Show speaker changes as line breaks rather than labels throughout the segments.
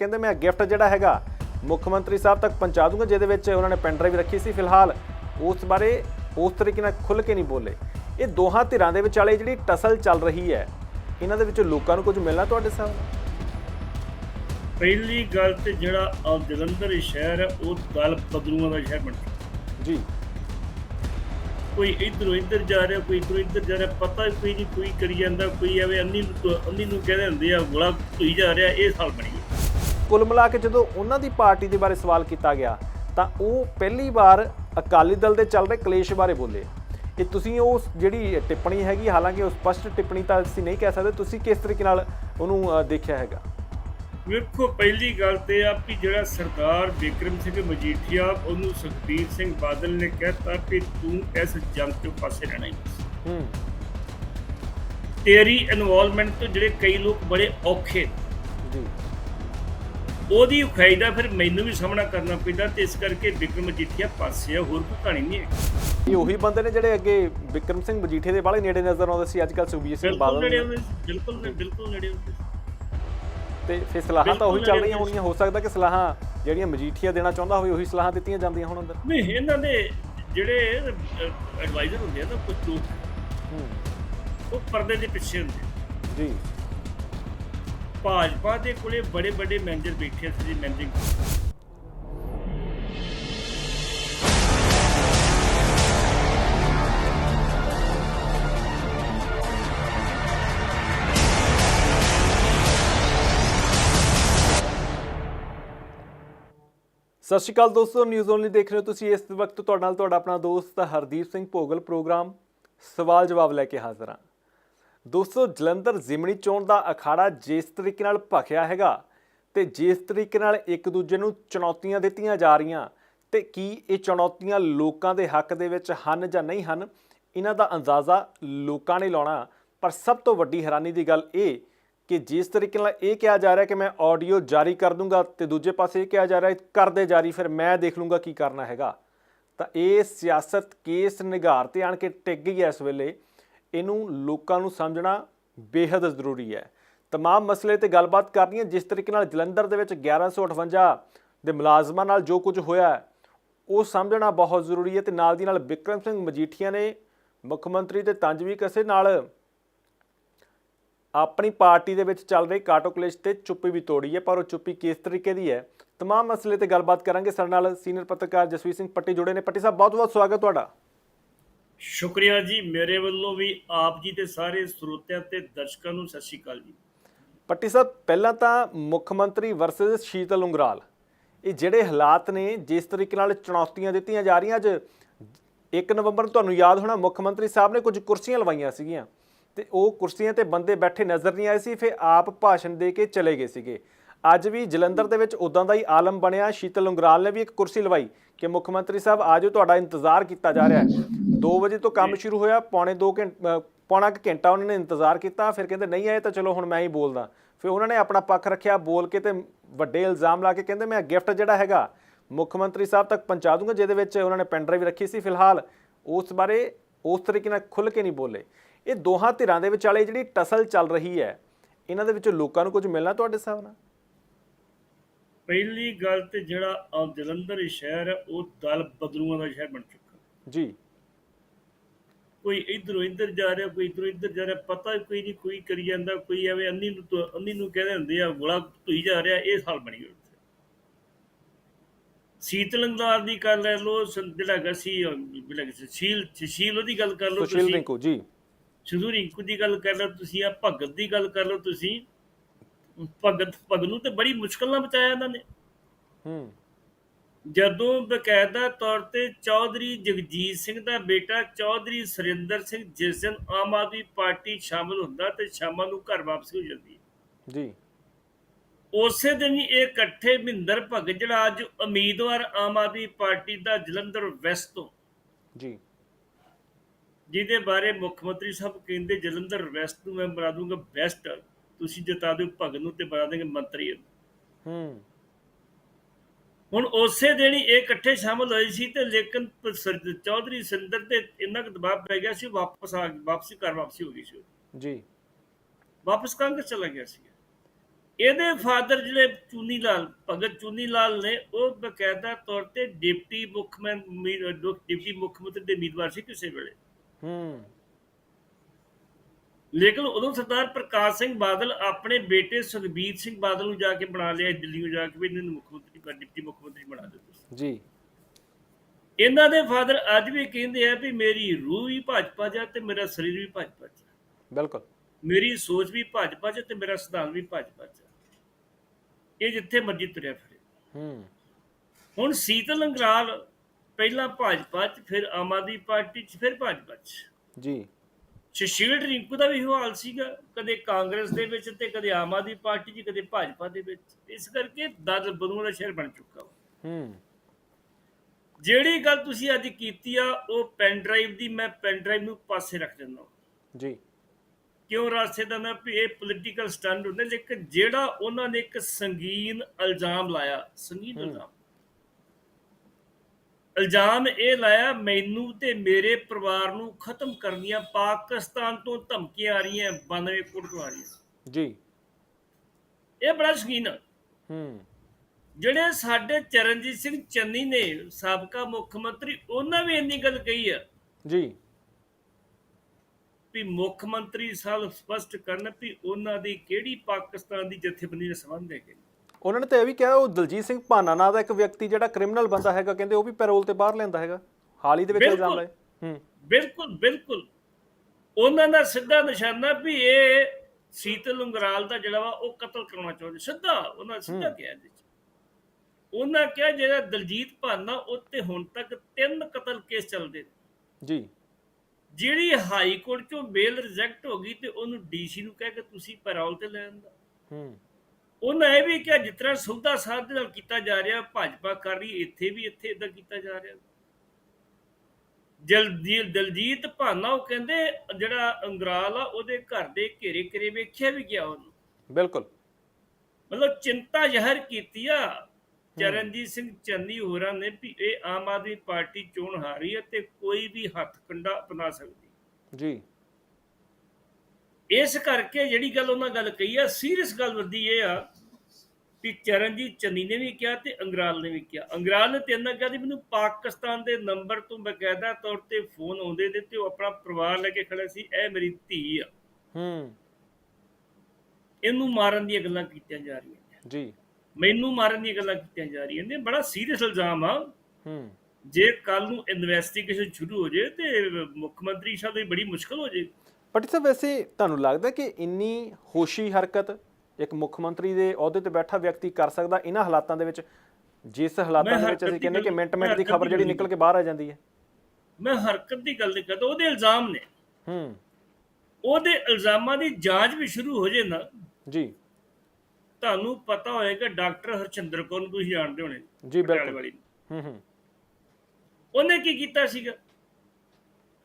ਕਹਿੰਦੇ ਮੈਂ ਗਿਫਟ ਜਿਹੜਾ ਹੈਗਾ ਮੁੱਖ ਮੰਤਰੀ ਸਾਹਿਬ ਤੱਕ ਪਹੁੰਚਾ ਦੂੰਗਾ ਜਿਹਦੇ ਵਿੱਚ ਉਹਨਾਂ ਨੇ ਪੈਨ ਡਰਾਈਵ ਰੱਖੀ ਸੀ। ਫਿਲਹਾਲ ਉਸ ਬਾਰੇ ਉਸ ਤਰੀਕੇ ਨਾਲ ਖੁੱਲ ਕੇ ਨਹੀਂ ਬੋਲੇ। ਇਹ ਦੋਹਾਂ ਧਿਰਾਂ ਦੇ ਵਿਚਾਲੇ ਜਿਹੜੀ ਟਸਲ ਚੱਲ ਰਹੀ ਹੈ ਇਹਨਾਂ ਦੇ ਵਿੱਚੋਂ ਲੋਕਾਂ ਨੂੰ ਕੁਝ ਮਿਲਣਾ ਤੁਹਾਡੇ ਨਾਲ
ਪਹਿਲੀ ਗੱਲ ਤੇ ਜਿਹੜਾ ਆ ਜਲੰਧਰ ਸ਼ਹਿਰ ਹੈ ਉਹ ਦਲ ਬਦਲੂਆਂ ਦਾ ਸ਼ਹਿਰ ਬਣ
ਜੀ।
ਕੋਈ ਇਧਰੋਂ ਇੱਧਰ ਜਾ ਰਿਹਾ ਕੋਈ ਇਧਰੋਂ ਇੱਧਰ ਜਾ ਰਿਹਾ ਪਤਾ ਹੀ ਕੋਈ ਨਹੀਂ ਕੋਈ ਕਰੀ ਜਾਂਦਾ ਕੋਈ ਐਵੇਂ ਅੰਨੀ ਨੂੰ ਅੰਨੀ ਨੂੰ ਕਹਿੰਦੇ ਹੁੰਦੇ ਆ ਗੋਲਾ ਧੋਈ ਜਾ ਰਿਹਾ ਇਹ ਹਾਲ ਬਣੀ ਗਿਆ
ਕੁੱਲ ਮਿਲਾ ਕੇ ਜਦੋਂ ਉਹਨਾਂ ਦੀ ਪਾਰਟੀ ਦੇ ਬਾਰੇ ਸਵਾਲ ਕੀਤਾ ਗਿਆ ਤਾਂ ਉਹ ਪਹਿਲੀ ਵਾਰ ਅਕਾਲੀ ਦਲ ਦੇ ਚੱਲ ਰਹੇ ਕਲੇਸ਼ ਬਾਰੇ ਬੋਲੇ। ਇਹ ਤੁਸੀਂ ਉਹ ਜਿਹੜੀ ਟਿੱਪਣੀ ਹੈਗੀ ਹਾਲਾਂਕਿ ਉਹ ਸਪਸ਼ਟ ਟਿੱਪਣੀ ਤਾਂ ਅਸੀਂ ਨਹੀਂ ਕਹਿ ਸਕਦੇ ਤੁਸੀਂ ਕਿਸ ਤਰੀਕੇ ਨਾਲ ਉਹਨੂੰ ਦੇਖਿਆ ਹੈਗਾ?
ਵੇਖੋ ਪਹਿਲੀ ਗੱਲ ਤੇ ਆ ਵੀ ਜਿਹੜਾ ਸਰਦਾਰ ਵਿਕਰਮ ਸਿੰਘ ਮਜੀਠੀਆ ਉਹਨੂੰ ਸੁਖਬੀਰ ਸਿੰਘ ਬਾਦਲ ਨੇ ਕਹਿਤਾ ਵੀ ਤੂੰ ਇਸ ਜੰਗ ਤੋਂ ਪਾਸੇ ਰਹਿਣਾ ਹੀ ਤੇਰੀ ਇਨਵੋਲਵਮੈਂਟ ਤੋਂ ਜਿਹੜੇ ਕਈ ਲੋਕ ਬੜੇ ਔਖੇ
ਜੀ।
ਉਹਦੀ ਉਖਾਈ ਦਾ ਫਿਰ ਮੈਨੂੰ ਵੀ ਸਾਹਮਣਾ ਕਰਨਾ ਪੈਂਦਾ ਤੇ ਇਸ ਕਰਕੇ ਵਿਕਰਮ ਮਜੀਠੀਆ ਪਾਸੇ ਆ ਹੋਰ ਕੋਈ ਕਹਾਣੀ ਨਹੀਂ ਹੈ
ਇਹ ਉਹੀ ਬੰਦੇ ਨੇ ਜਿਹੜੇ ਅੱਗੇ ਵਿਕਰਮ ਸਿੰਘ ਮਜੀਠੇ ਦੇ ਬਾਲੇ ਨੇੜੇ ਨਜ਼ਰ ਆਉਂਦੇ ਸੀ ਅੱਜ ਕੱਲ ਸੁਖਬੀਰ ਸਿੰਘ ਬਾਦਲ
ਬਿਲਕੁਲ ਨੇ ਬਿਲਕੁਲ ਨੇੜੇ ਸੀ।
ਤੇ ਫਿਰ ਸਲਾਹਾਂ ਤਾਂ ਉਹੀ ਚੱਲ ਰਹੀਆਂ ਹੋਣੀਆਂ ਹੋ ਸਕਦਾ ਕਿ ਸਲਾਹਾਂ ਜਿਹੜੀਆਂ ਮਜੀਠੀਆ ਦੇਣਾ ਚਾਹੁੰਦਾ ਹੋਵੇ ਉਹੀ ਸਲਾਹਾਂ ਦਿੱਤੀਆਂ ਜਾਂਦੀਆਂ ਹੁਣ ਅੰਦਰ।
ਨਹੀਂ ਇਹਨਾਂ ਦੇ ਜਿਹੜੇ ਐਡਵਾਈਜ਼ਰ ਹੁੰਦੇ ਆ ਨਾ ਕੁਝ ਲੋਕ ਉਹ ਪਰਦੇ ਦੇ ਪਿੱਛੇ ਹੁੰਦੇ।
ਜੀ।
ਭਾਜਪਾ ਦੇ ਕੋਲੇ ਬੜੇ ਬੜੇ ਮੈਨੇਜਰ ਬੈਠੇ ਸੀ ਜੀ ਮੈਨੇਜਿੰਗ।
ਸਤਿ ਸ਼੍ਰੀ ਅਕਾਲ ਦੋਸਤੋ ਨਿਊਜ਼ ਓਨਲੀ ਦੇਖ ਰਹੇ ਹੋ ਤੁਸੀਂ ਇਸ ਵਕਤ ਤੁਹਾਡੇ ਨਾਲ ਤੁਹਾਡਾ ਆਪਣਾ ਦੋਸਤ ਹਰਦੀਪ ਸਿੰਘ ਭੋਗਲ ਪ੍ਰੋਗਰਾਮ ਸਵਾਲ ਜਵਾਬ ਲੈ ਕੇ ਹਾਜ਼ਰ ਹਾਂ। ਦੋਸਤੋ, ਜਲੰਧਰ ਜ਼ਿਮਣੀ ਚੋਣ ਦਾ ਅਖਾੜਾ ਜਿਸ ਤਰੀਕੇ ਨਾਲ ਭਖਿਆ ਹੈਗਾ ਤੇ ਜਿਸ ਤਰੀਕੇ ਨਾਲ ਇੱਕ ਦੂਜੇ ਨੂੰ ਚੁਣੌਤੀਆਂ ਦਿੱਤੀਆਂ ਜਾ ਰਹੀਆਂ ਤੇ ਕੀ ਇਹ ਚੁਣੌਤੀਆਂ ਲੋਕਾਂ ਦੇ ਹੱਕ ਦੇ ਵਿੱਚ ਹਨ ਜਾਂ ਨਹੀਂ ਹਨ, ਇਹਨਾਂ ਦਾ ਅੰਦਾਜ਼ਾ ਲੋਕਾਂ ਨੇ ਲਾਉਣਾ। ਪਰ ਸਭ ਤੋਂ ਵੱਡੀ ਹੈਰਾਨੀ ਦੀ ਗੱਲ ਇਹ ਕਿ ਜਿਸ ਤਰੀਕੇ ਨਾਲ ਇਹ ਕਿਹਾ ਜਾ ਰਿਹਾ ਕਿ ਮੈਂ ਆਡੀਓ ਜਾਰੀ ਕਰ ਦੂੰਗਾ ਤੇ ਦੂਜੇ ਪਾਸੇ ਇਹ ਕਿਹਾ ਜਾ ਰਿਹਾ, ਕਰਦੇ ਜਾਰੀ, ਫਿਰ ਮੈਂ ਦੇਖ ਲੂੰਗਾ ਕੀ ਕਰਨਾ ਹੈਗਾ। ਤਾਂ ਇਹ ਸਿਆਸਤ ਕੇਸ ਨਿਗਾਰ ਤੇ ਆਣ ਕੇ ਟਿਕ ਗਈ ਹੈ ਇਸ ਵੇਲੇ ਇਹਨੂੰ ਲੋਕਾਂ ਨੂੰ ਸਮਝਣਾ ਬੇहद ਜ਼ਰੂਰੀ ਹੈ। तमाम ਮਸਲੇ ਤੇ ਗੱਲਬਾਤ ਕਰਨੀ ਹੈ। ਜਿਸ ਤਰੀਕੇ ਨਾਲ ਜਲੰਧਰ ਦੇ ਵਿੱਚ 1158 ਦੇ ਮੁਲਾਜ਼ਮਾਂ ਨਾਲ ਜੋ ਕੁਝ ਹੋਇਆ ਉਹ ਸਮਝਣਾ ਬਹੁਤ ਜ਼ਰੂਰੀ ਹੈ ਤੇ ਨਾਲ ਦੀ ਨਾਲ ਵਿਕਰਮ ਸਿੰਘ ਮਜੀਠੀਆ ਨੇ ਮੁੱਖ ਮੰਤਰੀ ਤੇ ਤੰਜਵੀ ਕਸੇ ਨਾਲ ਆਪਣੀ ਪਾਰਟੀ ਦੇ ਵਿੱਚ ਚੱਲ ਰਹੀ ਕਾਟੋਕਲੇਸ਼ ਤੇ ਚੁੱਪੀ ਵੀ ਤੋੜੀ ਹੈ, ਪਰ ਉਹ ਚੁੱਪੀ ਕਿਸ ਤਰੀਕੇ ਦੀ ਹੈ? तमाम ਮਸਲੇ ਤੇ ਗੱਲਬਾਤ ਕਰਾਂਗੇ। ਸਾਡੇ ਨਾਲ ਸੀਨੀਅਰ ਪੱਤਰਕਾਰ ਜਸਵੀਰ ਸਿੰਘ ਪੱਟੀ ਜੁੜੇ ਨੇ। ਪੱਟੀ ਸਾਹਿਬ ਬਹੁਤ ਬਹੁਤ ਸਵਾਗਤ ਤੁਹਾਡਾ।
ਸ਼ੁਕਰੀਆ ਜੀ ਮੇਰੇ ਵੱਲੋਂ ਵੀ ਆਪ ਜੀ ਤੇ ਸਾਰੇ ਸਰੋਤਿਆਂ ਤੇ ਦਰਸ਼ਕਾਂ ਨੂੰ ਸਤਿ ਸ਼੍ਰੀ ਅਕਾਲ ਜੀ।
ਪੱਟੀ ਸਾਹਿਬ, ਪਹਿਲਾਂ ਤਾਂ ਮੁੱਖ ਮੰਤਰੀ ਵਰਸਸ ਸ਼ੀਤਲ ਉਂਗਰਾਲ। ਇਹ ਜਿਹੜੇ ਹਾਲਾਤ ਨੇ, ਜਿਸ ਤਰੀਕੇ ਨਾਲ ਚੁਣੌਤੀਆਂ ਦਿੱਤੀਆਂ ਜਾ ਰਹੀਆਂ ਅੱਜ 1 ਨਵੰਬਰ ਨੂੰ ਤੁਹਾਨੂੰ ਯਾਦ ਹੋਣਾ, ਮੁੱਖ ਮੰਤਰੀ ਸਾਹਿਬ ਨੇ ਕੁਝ ਕੁਰਸੀਆਂ ਲਵਾਈਆਂ ਸੀਗੀਆਂ। ਤੇ ਉਹ ਕੁਰਸੀਆਂ ਤੇ ਬੰਦੇ ਬੈਠੇ ਨਜ਼ਰ ਨਹੀਂ ਆਏ ਸੀ, ਫਿਰ ਆਪ ਭਾਸ਼ਣ ਦੇ ਕੇ ਚਲੇ ਗਏ ਸੀਗੇ। ਅੱਜ ਵੀ ਜਲੰਧਰ ਦੇ ਵਿੱਚ ਉਦਾਂ ਦਾ ਹੀ ਆਲਮ ਬਣਿਆ, ਸ਼ੀਤਲ ਉਂਗਰਾਲ ਨੇ ਵੀ ਇੱਕ ਕੁਰਸੀ ਲਵਾਈ ਕਿ ਮੁੱਖ ਮੰਤਰੀ ਸਾਹਿਬ, ਆਜੋ ਤੁਹਾਡਾ ਇੰਤਜ਼ਾਰ ਕੀਤਾ ਜਾ ਰਿਹਾ ਹੈ। 2 ਵਜੇ ਤੋਂ ਕੰਮ ਸ਼ੁਰੂ ਹੋਇਆ ਪੌਣੇ 2 ਘੰਟੇ ਪੌਣਾ ਕੁ ਘੰਟਾ ਉਹਨਾਂ ਨੇ ਇੰਤਜ਼ਾਰ ਕੀਤਾ ਫਿਰ ਕਹਿੰਦੇ ਨਹੀਂ ਆਏ ਤਾਂ ਚਲੋ ਹੁਣ ਮੈਂ ਹੀ ਬੋਲਦਾ। ਫਿਰ ਉਹਨਾਂ ਨੇ ਆਪਣਾ ਪੱਖ ਰੱਖਿਆ ਬੋਲ ਕੇ ਤੇ ਵੱਡੇ ਇਲਜ਼ਾਮ ਲਾ ਕੇ ਕਹਿੰਦੇ ਮੈਂ ਗਿਫਟ ਜਿਹੜਾ ਹੈਗਾ ਮੁੱਖ ਮੰਤਰੀ ਸਾਹਿਬ ਤੱਕ ਪਹੁੰਚਾ ਦੂੰਗਾ ਜਿਹਦੇ ਵਿੱਚ ਉਹਨਾਂ ਨੇ ਪੈਨ ਡਰਾਈਵ ਰੱਖੀ ਸੀ ਫਿਲਹਾਲ ਉਸ ਬਾਰੇ ਉਸ ਤਰੀਕੇ ਨਾਲ ਖੁੱਲ ਕੇ ਨਹੀਂ ਬੋਲੇ। ਇਹ ਦੋਹਾਂ ਧਿਰਾਂ ਦੇ ਵਿਚਾਲੇ ਜਿਹੜੀ ਟਸਲ ਚੱਲ ਰਹੀ ਹੈ ਇਹਨਾਂ ਦੇ ਵਿੱਚੋਂ ਲੋਕਾਂ ਨੂੰ ਕੁਝ ਮਿਲਣਾ ਤੁਹਾਡੇ ਹਿਸਾਬ ਨਾਲ?
ਪਹਿਲੀ ਗੱਲ ਤੇ ਜਿਹੜਾ ਜਲੰਧਰ ਸ਼ਹਿਰ ਹੈ ਉਹ ਦਲ ਬਦਲੂਆਂ ਦਾ ਸ਼ਹਿਰ ਬਣ ਚੁੱਕਾ।
ਜੀ।
ਕੋਈ ਇਧਰੋਂ ਇੱਧਰ ਜਾ ਰਿਹਾ ਕੋਈ ਇਧਰੋਂ ਇੱਧਰ ਜਾ ਰਿਹਾ ਪਤਾ ਹੀ ਕੋਈ ਨਹੀਂ ਕੋਈ ਕਰੀ ਜਾਂਦਾ ਕੋਈ ਐਵੇਂ ਅੰਨੀ ਨੂੰ ਅੰਨੀ ਨੂੰ ਕਹਿੰਦੇ ਹੁੰਦੇ ਆ ਗੋਲਾ ਧੋਈ ਜਾ ਰਿਹਾ ਇਹ ਹਾਲ ਬਣੀ ਉੱਥੇ। ਸੀਤਲੰਗਦਾਰ ਦੀ ਗੱਲ ਲੈ ਲਓ ਸੰ- ਜਿਹੜਾ ਹੈਗਾ ਸੀ ਅਹ, ਜਿਹੜਾ ਸ਼ੀਲ ਸ਼ੀਲ ਉਹਦੀ ਗੱਲ ਕਰ ਲਓ
ਸੁਸ਼ੀਲ
ਤੁਸੀਂ।
ਰਿੰਕੂ ਜੀ।
ਸਿੱਧੂ ਰਿੰਕੂ ਦੀ ਗੱਲ ਕਰ ਲਓ ਤੁਸੀਂ ਆ ਭਗਤ ਦੀ ਗੱਲ ਕਰ ਲਓ ਤੁਸੀਂ। ਭਗਤ ਭਗਤ ਨੂੰ ਤੇ ਬੜੀ ਮੁਸ਼ਕਲ ਨਾਲ ਬਚਾਇਆ ਇਹਨਾਂ ਨੇ।
ਹੂੰ।
ਜਦੋਂ ਬਕਾਇਦਾ ਤੌਰ ਤੇ ਚੌਧਰੀ ਜਗਜੀਤ ਸਿੰਘ ਦਾ ਬੇਟਾ ਚੌਧਰੀ ਸੁਰਿੰਦਰ ਸਿੰਘ ਜਿਸ ਦਿਨ ਆਮ ਆਦਮੀ ਪਾਰਟੀ ਸ਼ਾਮਲ ਹੁੰਦਾ ਤੇ ਸ਼ਾਮਾਂ ਨੂੰ ਘਰ ਵਾਪਸ ਹੋ ਜਾਂਦੀ।
ਜੀ।
ਉਸੇ ਦਿਨ ਹੀ ਇਹ ਇਕੱਠੇ ਮਹਿੰਦਰ ਭਗਤ ਜਿਹੜਾ ਅੱਜ ਉਮੀਦਵਾਰ ਆਮ ਆਦਮੀ ਪਾਰਟੀ ਦਾ ਜਲੰਧਰ ਵੈਸਟ ਤੋਂ
ਜੀ।
ਜਿਹਦੇ ਬਾਰੇ ਮੁੱਖ ਮੰਤਰੀ ਸਾਹਿਬ ਕਹਿੰਦੇ ਜਲੰਧਰ ਵੈਸਟ ਨੂੰ ਮੈਂ ਬਣਾ ਦੂੰਗਾ ਬੈਸਟ ਤੁਸੀਂ ਜਿਤਾ ਦਿਓ ਭਗਤ ਨੂੰ ਤੇ ਬਣਾ ਦੇਂਗੇ ਮੰਤਰੀ।
ਹੂੰ।
ਹੁਣ ਉਸੇ ਦਿਨ ਹੀ ਇਹ ਇਕੱਠੇ ਸ਼ਾਮਲ ਹੋਏ ਸੀ ਤੇ ਲੇਕਿਨ ਚੌਧਰੀ ਸਿੰਦਰ ਤੇ ਇੰਨਾ ਕੁ ਦਬਾਅ ਪੈ ਗਿਆ ਸੀ ਵਾਪਸ ਆ ਵਾਪਸੀ ਘਰ ਵਾਪਸੀ ਹੋ ਗਈ ਸੀ
ਜੀ।
ਵਾਪਸ ਕਾਂਗਰਸ ਚਲਾ ਗਿਆ ਸੀ। ਇਹਦੇ ਫਾਦਰ ਜਿਹੜੇ ਚੂਨੀ ਲਾਲ ਭਗਤ ਚੂਨੀ ਲਾਲ ਨੇ ਉਹ ਬਕਾਇਦਾ ਤੌਰ ਤੇ ਡਿਪਟੀ ਮੁੱਖ ਮੰਤਰੀ ਡਿਪਟੀ ਮੁੱਖ ਮੰਤਰੀ ਦੇ ਉਮੀਦਵਾਰ ਸੀ ਕਿਸੇ ਵੇਲੇ।
ਹੂੰ।
ਲੇਕਿਨ ਉਦੋਂ ਸਰਦਾਰ ਪ੍ਰਕਾਸ਼ ਸਿੰਘ ਬਾਦਲ ਆਪਣੇ ਬੇਟੇ ਸੁਖਬੀਰ ਸਿੰਘ ਬਾਦਲ ਨੂੰ ਜਾ ਕੇ ਬਣਾ ਲਿਆ ਦਿੱਲੀ ਨੂੰ ਜਾ ਕੇ ਵੀ ਇਹਨਾਂ ਨੂੰ ਮੁੱਖ ਮੰਤਰੀ ਕਰ ਡਿਪਟੀ ਮੁੱਖ ਮੰਤਰੀ ਬਣਾ ਦਿਓ ਤੁਸੀਂ
ਜੀ।
ਇਹਨਾਂ ਦੇ ਫਾਦਰ ਅੱਜ ਵੀ ਕਹਿੰਦੇ ਆ ਵੀ ਮੇਰੀ ਰੂਹ ਵੀ ਭਾਜਪਾ ਆ ਤੇ ਮੇਰਾ ਸਰੀਰ ਵੀ ਭਾਜਪਾ 'ਚ।
ਬਿਲਕੁਲ।
ਮੇਰੀ ਸੋਚ ਵੀ ਭਾਜਪਾ 'ਚ ਤੇ ਮੇਰਾ ਸਿਧਾਂਤ ਵੀ ਭਾਜਪਾ 'ਚ। ਇਹ ਜਿੱਥੇ ਮਰਜ਼ੀ ਤੁਰਿਆ ਫਿਰੇ।
ਹੂੰ।
ਹੁਣ ਸੀਤਲ ਅੰਗਰਾਲ ਪਹਿਲਾਂ ਭਾਜਪਾ 'ਚ ਫਿਰ ਆਮ ਆਦਮੀ ਪਾਰਟੀ 'ਚ ਫਿਰ ਭਾਜਪਾ 'ਚ।
ਜੀ।
ਸ਼ਸ਼ੀਲ ਰਿੰਕੂ ਦਾ ਵੀ ਹਾਲ ਸੀਗਾ ਕਦੇ ਕਾਂਗਰਸ ਦੇ ਵਿੱਚ ਤੇ ਕਦੇ ਆਮ ਆਦਮੀ ਪਾਰਟੀ 'ਚ ਕਦੇ ਭਾਜਪਾ ਦੇ ਵਿੱਚ। ਇਸ ਕਰਕੇ ਦਲ ਬਦਲੂ ਦਾ ਸ਼ਹਿਰ ਬਣ ਚੁੱਕਾ।
ਹੂੰ।
ਜਿਹੜੀ ਗੱਲ ਤੁਸੀਂ ਅੱਜ ਕੀਤੀ ਆ ਉਹ ਪੈਨ ਡਰਾਈਵ ਦੀ ਮੈਂ ਪੈਨ ਡਰਾਈਵ ਨੂੰ ਪਾਸੇ ਰੱਖ ਦਿੰਦਾ
ਜੀ।
ਕਿਉਂ ਰਾਸੇ ਦਾ ਨਾ ਇਹ ਪੋਲੀਟੀਕਲ ਸਟੰਟ ਹੁੰਦੇ ਲੇਕਿਨ ਜਿਹੜਾ ਉਹਨਾਂ ਨੇ ਇੱਕ ਸੰਗੀਨ ਇਲਜ਼ਾਮ ਲਾਇਆ ਸੰਗੀਨ। ਇਲਜ਼ਾਮ। ਇਲਜ਼ਾਮ ਇਹ ਲਾਇਆ ਮੈਨੂੰ ਤੇ ਮੇਰੇ ਪਰਿਵਾਰ ਨੂੰ ਖਤਮ ਕਰਨੀਆਂ ਪਾਕਿਸਤਾਨ ਤੋਂ ਧਮਕੀਆਂ ਆ ਰਹੀਆਂ 92 ਕੋਟ ਤੋਂ ਆ ਰਹੀਆਂ।
ਜੀ।
ਇਹ ਬੜਾ ਸੰਗੀਨ ਆ।
ਹੂੰ।
ਜਿਹੜੇ ਸਾਡੇ ਚਰਨਜੀਤ ਸਿੰਘ ਚੰਨੀ ਨੇ ਸਾਬਕਾ ਮੁੱਖ ਮੰਤਰੀ ਉਹਨਾਂ ਵੀ ਇੰਨੀ ਗੱਲ ਕਹੀ ਆ
ਜੀ।
ਵੀ ਮੁੱਖ ਮੰਤਰੀ ਸਾਹਿਬ ਸਪਸ਼ਟ ਕਰਨ ਵੀ ਉਹਨਾਂ ਦੀ ਕਿਹੜੀ ਪਾਕਿਸਤਾਨ ਦੀ ਜਥੇਬੰਦੀ ਨਾਲ ਸੰਬੰਧ ਹੈਗੇ।
ਉਹਨਾਂ ਨੇ ਤਾਂ ਇਹ ਵੀ ਕਿਹਾ ਉਹ ਦਲਜੀਤ ਸਿੰਘ ਭਾਨਾ ਨਾਂ ਦਾ ਇੱਕ ਵਿਅਕਤੀ ਜਿਹੜਾ ਕ੍ਰਿਮੀਨਲ ਬੰਦਾ ਹੈਗਾ ਕਹਿੰਦੇ ਉਹ ਵੀ ਪੈਰੋਲ ਤੇ ਬਾਹਰ ਲੈਂਦਾ ਹੈਗਾ। ਹਾਲ ਹੀ ਦੇ ਵਿੱਚ ਇਲਜ਼ਾਮ। ਲਾਏ। ਹੂੰ।
ਬਿਲਕੁਲ ਬਿਲਕੁਲ। ਉਹਨਾਂ ਦਾ ਸਿੱਧਾ ਨਿਸ਼ਾਨਾ ਵੀ ਇਹ ਸੀਤਲ ਉਂਗਰਾਲ ਦਾ ਜਿਹੜਾ ਵਾ ਉਹ ਕਤਲ ਕਰਨਾ ਚਾਹੁੰਦੇ। ਸਿੱਧਾ ਉਹਨਾਂ ਨੇ ਸਿੱਧਾ। ਕਿਹਾ ਚ। ਉਹਨਾਂ ਕਿਹਾ ਜਿਹੜਾ ਦਲਜੀਤ ਭਾਨਾ ਉੱਤੇ ਹੁਣ ਤੱਕ ਤਿੰਨ ਕਤਲ ਕੇਸ ਚੱਲਦੇ
ਜੀ।
ਜਿਹੜੀ ਹਾਈ ਕੋਰਟ ਚੋਂ ਬੇਲ ਰਿਜੈਕਟ ਹੋ ਗਈ ਤੇ ਉਹਨੂੰ ਡੀਸੀ ਨੂੰ ਕਹਿ ਕੇ ਤੁਸੀਂ ਪੈਰੋਲ ਤੇ ਲੈ ਆਂਦਾ।
ਹੂੰ।
ਉਹਨਾਂ ਇਹ ਵੀ ਕਿਹਾ ਜਿਸ ਤਰ੍ਹਾਂ ਸੁਵਿਧਾ ਸਾਹਿਬ ਦੇ ਨਾਲ ਕੀਤਾ ਜਾ ਰਿਹਾ ਭਾਜਪਾ ਕਰ ਰਹੀ ਇੱਥੇ ਵੀ ਇੱਥੇ ਇਦਾਂ ਕੀਤਾ ਜਾ ਰਿਹਾ। ਜਲਦੀ ਦਲਜੀਤ ਭਾਨਾ ਉਹ ਕਹਿੰਦੇ ਜਿਹੜਾ ਅੰਗਰਾਲ ਆ ਉਹਦੇ ਘਰ ਦੇ ਘੇਰੇ ਘੇਰੇ ਵੇਖਿਆ ਵੀ ਗਿਆ ਉਹਨੂੰ।
ਬਿਲਕੁਲ।
ਮਤਲਬ ਚਿੰਤਾ ਜ਼ਾਹਰ ਕੀਤੀ ਆ। ਚਰਨਜੀਤ ਸਿੰਘ ਚੰਨੀ ਹੋਰਾਂ ਨੇ ਵੀ ਇਹ ਆਮ ਆਦਮੀ ਪਾਰਟੀ ਚੋਣ ਹਾਰੀ ਹੈ ਤੇ ਕੋਈ ਵੀ ਹੱਥ ਕੰਡਾ ਅਪਣਾ ਸਕਦੀ।
ਜੀ।
ਇਸ ਕਰਕੇ ਜਿਹੜੀ ਗੱਲ ਉਹਨਾਂ ਗੱਲ ਕਹੀ ਆ ਸੀਰੀਅਸ ਗੱਲ ਵੱਡੀ ਇਹ ਆ ਕਿ ਚਰਨਜੀਤ ਚੰਨੀ ਨੇ ਵੀ ਕਿਹਾ ਤੇ ਅੰਗਰਾਲ ਨੇ ਵੀ ਕਿਹਾ। ਅੰਗਰਾਲ ਨੇ ਤੇ ਇਹਨਾਂ ਕਿਹਾ ਕਿ ਮੈਨੂੰ ਪਾਕਿਸਤਾਨ ਦੇ ਨੰਬਰ ਤੋਂ ਬਕਾਇਦਾ ਤੌਰ ਤੇ ਫੋਨ ਆਉਂਦੇ ਨੇ ਤੇ ਉਹ ਆਪਣਾ ਪਰਿਵਾਰ ਲੈ ਕੇ ਖੜੇ ਸੀ ਇਹ ਮੇਰੀ ਧੀ ਆ।
ਹੂੰ।
ਇਹਨੂੰ ਮਾਰਨ ਦੀਆਂ ਗੱਲਾਂ ਕੀਤੀਆਂ ਜਾ ਰਹੀਆਂ
ਜੀ।
ਮੈਨੂੰ ਮਾਰਨ ਦੀਆਂ ਗੱਲਾਂ ਕੀਤੀਆਂ ਜਾ ਰਹੀਆਂ ਨੇ। ਬੜਾ ਸੀਰੀਅਸ ਇਲਜ਼ਾਮ ਆ।
ਹੂੰ।
ਜੇ ਕੱਲ ਨੂੰ ਇਨਵੈਸਟੀਗੇਸ਼ਨ ਸ਼ੁਰੂ ਹੋ ਜੇ ਤੇ ਮੁੱਖ ਮੰਤਰੀ ਸਾਹਿਬ ਦੀ ਬੜੀ ਮੁਸ਼ਕਲ ਹੋ ਜੇ।
ਪਟੀ ਸਾਹਿਬ ਵੈਸੇ ਤੁਹਾਨੂੰ ਲੱਗਦਾ ਕਿ ਇੰਨੀ ਹੋਸ਼ੀ ਹਰਕਤ ਇੱਕ ਮੁੱਖ ਮੰਤਰੀ ਦੇ ਅਹੁਦੇ ਤੇ ਬੈਠਾ ਵਿਅਕਤੀ ਕਰ ਸਕਦਾ ਇਹਨਾਂ ਹਾਲਾਤਾਂ ਦੇ ਵਿੱਚ? ਜਿਸ ਹਾਲਾਤਾਂ ਦੇ ਵਿੱਚ ਅਸੀਂ ਕਹਿੰਦੇ ਕਿ ਮਿੰਟ ਮਿੰਟ ਦੀ ਖਬਰ ਜਿਹੜੀ ਨਿਕਲ ਕੇ ਬਾਹਰ ਆ ਜਾਂਦੀ ਹੈ।
ਮੈਂ ਹਰਕਤ ਦੀ ਗੱਲ ਨਹੀਂ ਕਰਦਾ ਉਹਦੇ ਇਲਜ਼ਾਮ ਨੇ।
ਹੂੰ।
ਉਹਦੇ ਇਲਜ਼ਾਮਾਂ ਦੀ ਜਾਂਚ ਵੀ ਸ਼ੁਰੂ ਹੋ ਜੇ ਨਾ।
ਜੀ।
ਤੁਹਾਨੂੰ ਪਤਾ ਹੋਏਗਾ ਡਾਕਟਰ ਹਰਚੰਦਰ ਕੌਰ ਨੂੰ ਤੁਸੀਂ ਜਾਣਦੇ ਹੋਣੇ।
ਜੀ ਬਿਲਕੁਲ। ਹੂੰ ਹੂੰ।
ਉਹਨੇ ਕੀ ਕੀਤਾ ਸੀਗਾ?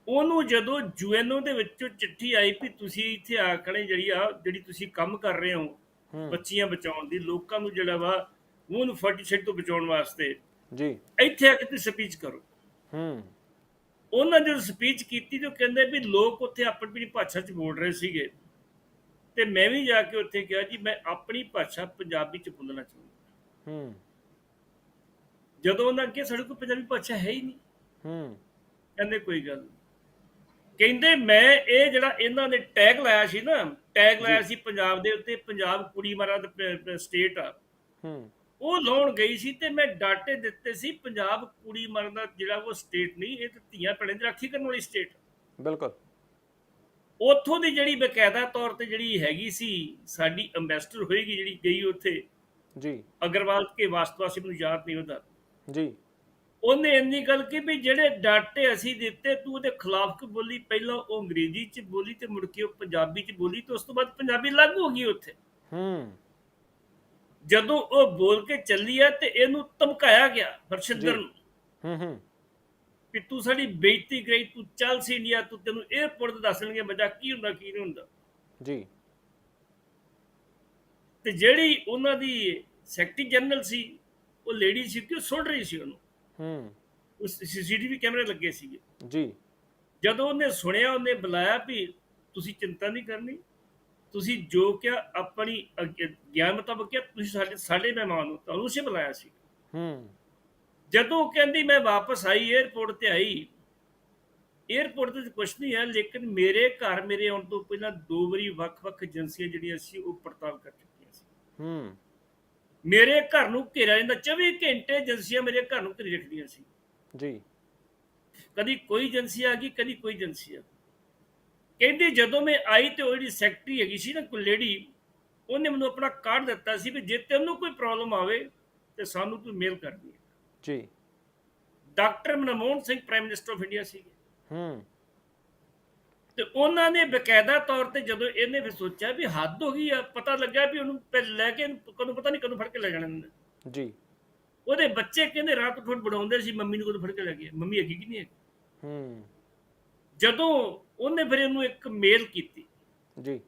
ਉਹਨੂੰ ਜਦੋਂ ਯੂਐਨਓ ਦੇ ਵਿੱਚੋਂ ਚਿੱਠੀ ਆਈ ਵੀ ਤੁਸੀਂ ਇੱਥੇ ਆ ਖੜੇ ਜਿਹੜੀ ਆ ਜਿਹੜੀ ਤੁਸੀਂ ਕੰਮ ਕਰ ਰਹੇ ਹੋ ਬੱਚੀਆਂ ਬਚਾਉਣ ਦੀ ਲੋਕਾਂ ਨੂੰ ਜਿਹੜਾ ਵਾ ਉਹਨੂੰ ਫਰਟੀਸਾਈਡ ਤੋਂ ਬਚਾਉਣ ਵਾਸਤੇ।
ਜੀ।
ਇੱਥੇ ਆ ਕੇ ਤੁਸੀਂ ਸਪੀਚ ਕਰੋ।
ਹੂੰ।
ਉਹਨਾਂ ਜਦੋਂ ਸਪੀਚ ਕੀਤੀ ਤੇ ਕਹਿੰਦੇ ਵੀ ਲੋਕ ਉੱਥੇ ਆਪਣੀ ਆਪਣੀ ਭਾਸ਼ਾ 'ਚ ਬੋਲ ਰਹੇ ਸੀਗੇ। ਤੇ ਮੈਂ ਵੀ ਜਾ ਕੇ ਉੱਥੇ ਕਿਹਾ ਜੀ ਮੈਂ ਆਪਣੀ ਭਾਸ਼ਾ ਪੰਜਾਬੀ 'ਚ ਬੋਲਣਾ ਚਾਹੁੰਦਾ।
ਹੂੰ।
ਜਦੋਂ ਉਹਨਾਂ ਕਿਹਾ ਸਾਡੇ ਕੋਲ ਪੰਜਾਬੀ ਭਾਸ਼ਾ ਹੈ ਹੀ ਨਹੀਂ।
ਹੂੰ।
ਕਹਿੰਦੇ ਕੋਈ ਗੱਲ ਨਹੀਂ ਕਹਿੰਦੇ ਮੈਂ ਇਹ ਜਿਹੜਾ ਇਹਨਾਂ ਨੇ ਟੈਗ ਲਾਇਆ ਸੀ ਨਾ ਟੈਗ ਲਾਇਆ ਸੀ ਪੰਜਾਬ ਦੇ ਉੱਤੇ ਪੰਜਾਬ ਕੁੜੀ ਮਾਰਾ ਦਾ ਸਟੇਟ ਆ।
ਹੂੰ।
ਉਹ ਲਾਉਣ ਗਈ ਸੀ ਤੇ ਮੈਂ ਡਾਟੇ ਦਿੱਤੇ ਸੀ ਪੰਜਾਬ ਕੁੜੀ ਮਾਰਨ ਦਾ ਜਿਹੜਾ ਉਹ ਸਟੇਟ ਨਹੀਂ ਇਹ ਤਾਂ ਧੀਆਂ ਭੈਣਾਂ ਦੀ ਰਾਖੀ ਕਰਨ ਵਾਲੀ ਸਟੇਟ
ਬਿਲਕੁਲ।
ਉੱਥੋਂ ਦੀ ਜਿਹੜੀ ਬਕਾਇਦਾ ਤੌਰ ਤੇ ਜਿਹੜੀ ਹੈਗੀ ਸੀ ਸਾਡੀ ਐਮਬੈਸਡਰ ਹੋਏਗੀ ਜਿਹੜੀ ਗਈ ਉੱਥੇ।
ਜੀ।
ਅਗਰਵਾਲ ਕੇ ਵਾਸਤਵਾਸੀ ਮੈਨੂੰ ਯਾਦ ਨਹੀਂ ਉਹਦਾ।
ਜੀ।
ਉਹਨੇ ਇੰਨੀ ਗੱਲ ਕਿ ਵੀ ਜਿਹੜੇ ਡਾਟੇ ਅਸੀਂ ਦਿੱਤੇ ਤੂੰ ਉਹਦੇ ਖਿਲਾਫ ਕਿ ਬੋਲੀ? ਪਹਿਲਾਂ ਉਹ ਅੰਗਰੇਜ਼ੀ ਚ ਬੋਲੀ ਤੇ ਮੁੜ ਕੇ ਉਹ ਪੰਜਾਬੀ ਚ ਬੋਲੀ ਤੇ ਉਸ ਤੋਂ ਬਾਅਦ ਪੰਜਾਬੀ ਲਾਗੂ ਹੋ ਗਈ ਉੱਥੇ।
ਹੂੰ।
ਜਦੋਂ ਉਹ ਬੋਲ ਕੇ ਚੱਲੀ ਆ ਤੇ ਇਹਨੂੰ ਧਮਕਾਇਆ ਗਿਆ ਹਰਸ਼ਿੰਦਰ। ਨੂੰ
ਹੂੰ ਹੂੰ।
ਵੀ ਤੂੰ ਸਾਡੀ ਬੇਇੱਜ਼ਤੀ ਕਰੀ ਤੂੰ ਚੱਲ ਸੀ ਇੰਡੀਆ ਤੂੰ ਤੈਨੂੰ 에어ਪੋਰਟ ਤੇ ਦੱਸਣਗੇ ਮਜ਼ਾ ਕੀ ਹੁੰਦਾ ਕੀ ਨਹੀਂ ਹੁੰਦਾ।
ਜੀ।
ਤੇ ਜਿਹੜੀ ਉਹਨਾਂ ਦੀ ਸੈਕਟਰੀ ਜਨਰਲ ਸੀ ਉਹ ਲੇਡੀ ਸੀ ਕਿ ਉਹ ਸੁਣ ਰਹੀ ਸੀ ਉਹਨੂੰ?
ਹੂੰ।
ਉਸ ਸੀਸੀਟੀਵੀ ਕੈਮਰੇ ਲੱਗੇ ਸੀਗੇ।
ਜੀ।
ਜਦੋਂ ਉਹਨੇ ਸੁਣਿਆ ਉਹਨੇ ਬੁਲਾਇਆ ਵੀ ਤੁਸੀਂ ਚਿੰਤਾ ਨਹੀਂ ਕਰਨੀ। ਤੁਸੀਂ ਜੋ ਕਿ ਆਪਣੀ ਗਿਆਨ ਮੁਤਾਬਕ ਕਿ ਤੁਸੀਂ ਸਾਡੇ ਸਾਡੇ ਮਹਿਮਾਨ ਹੋ ਤੁਹਾਨੂੰ ਉਸੇ ਬੁਲਾਇਆ ਸੀ।
ਹੂੰ।
ਜਦੋਂ ਕਹਿੰਦੀ ਮੈਂ ਵਾਪਸ ਆਈ 에어ਪੋਰਟ ਤੇ ਆਈ। 에어ਪੋਰਟ ਤੇ ਕੁਝ ਨਹੀਂ ਹੈ ਲੇਕਿਨ ਮੇਰੇ ਘਰ ਮੇਰੇ ਆਉਣ ਤੋਂ ਪਹਿਲਾਂ ਦੋ ਵਾਰੀ ਵੱਖ-ਵੱਖ ਏਜੰਸੀਆਂ ਜਿਹੜੀਆਂ ਸੀ ਉਹ ਪੜਤਾਲ ਕਰ ਚੁੱਕੀਆਂ ਸੀ।
ਹੂੰ।
ਮੇਰੇ ਘਰ ਨੂੰ ਘੇਰਿਆ ਜਾਂਦਾ। 24 ਘੰਟੇ ਏਜੰਸੀਆਂ ਮੇਰੇ ਘਰ ਨੂੰ ਘੇਰੀ ਰੱਖਦੀਆਂ ਸੀ।
ਜੀ।
ਕਦੀ ਕੋਈ ਏਜੰਸੀ ਆ ਗਈ ਕਦੀ ਕੋਈ ਏਜੰਸੀ ਆ। ਕਹਿੰਦੀ ਜਦੋਂ ਮੈਂ ਆਈ ਤੇ ਉਹ ਜਿਹੜੀ ਸੈਕਟਰੀ ਹੈਗੀ ਸੀ ਨਾ ਕੋਈ ਲੇਡੀ ਉਹਨੇ ਮੈਨੂੰ ਆਪਣਾ ਕਾਰਡ ਦਿੱਤਾ ਸੀ ਵੀ ਜੇ ਤੈਨੂੰ ਕੋਈ ਪ੍ਰੋਬਲਮ ਆਵੇ ਤੇ ਸਾਨੂੰ ਤੂੰ ਮੇਲ ਕਰਨੀ ਹੈ
ਜੀ।
Doctor Manmohan Singh prime minister of India ਸੀ
ਹੂੰ।
ਤੇ ਉਹਨਾਂ ਨੇ ਬਕਾਇਦਾ ਤੌਰ ਤੇ ਜਦੋਂ ਇਹਨੇ ਫਿਰ ਸੋਚਿਆ ਵੀ ਹੱਦ ਹੋ ਗਈ ਆ ਪਤਾ ਲੱਗਾ ਵੀ ਉਹਨੂੰ ਲੈ ਕੇ ਕਦੋਂ ਪਤਾ ਨਹੀਂ ਕਦੋਂ ਫੜ ਕੇ ਲੈ ਜਾਣਾ।
ਜੀ।
ਉਹਦੇ ਬੱਚੇ ਕਹਿੰਦੇ ਰਾਤ ਉੱਠ ਬੜਾਉਂਦੇ ਸੀ ਮੰਮੀ ਨੂੰ ਕਦੋਂ ਫੜ ਕੇ ਲੈ ਗਏ। ਮੰਮੀ ਹੈਗੀ ਕਿ ਨਹੀਂ ਹੈਗੀ?
ਹੂੰ।
ਜਦੋਂ ਉਹਨੇ ਫਿਰ ਇਹਨੂੰ ਇੱਕ ਮੇਲ ਕੀਤੀ।
ਜੀ।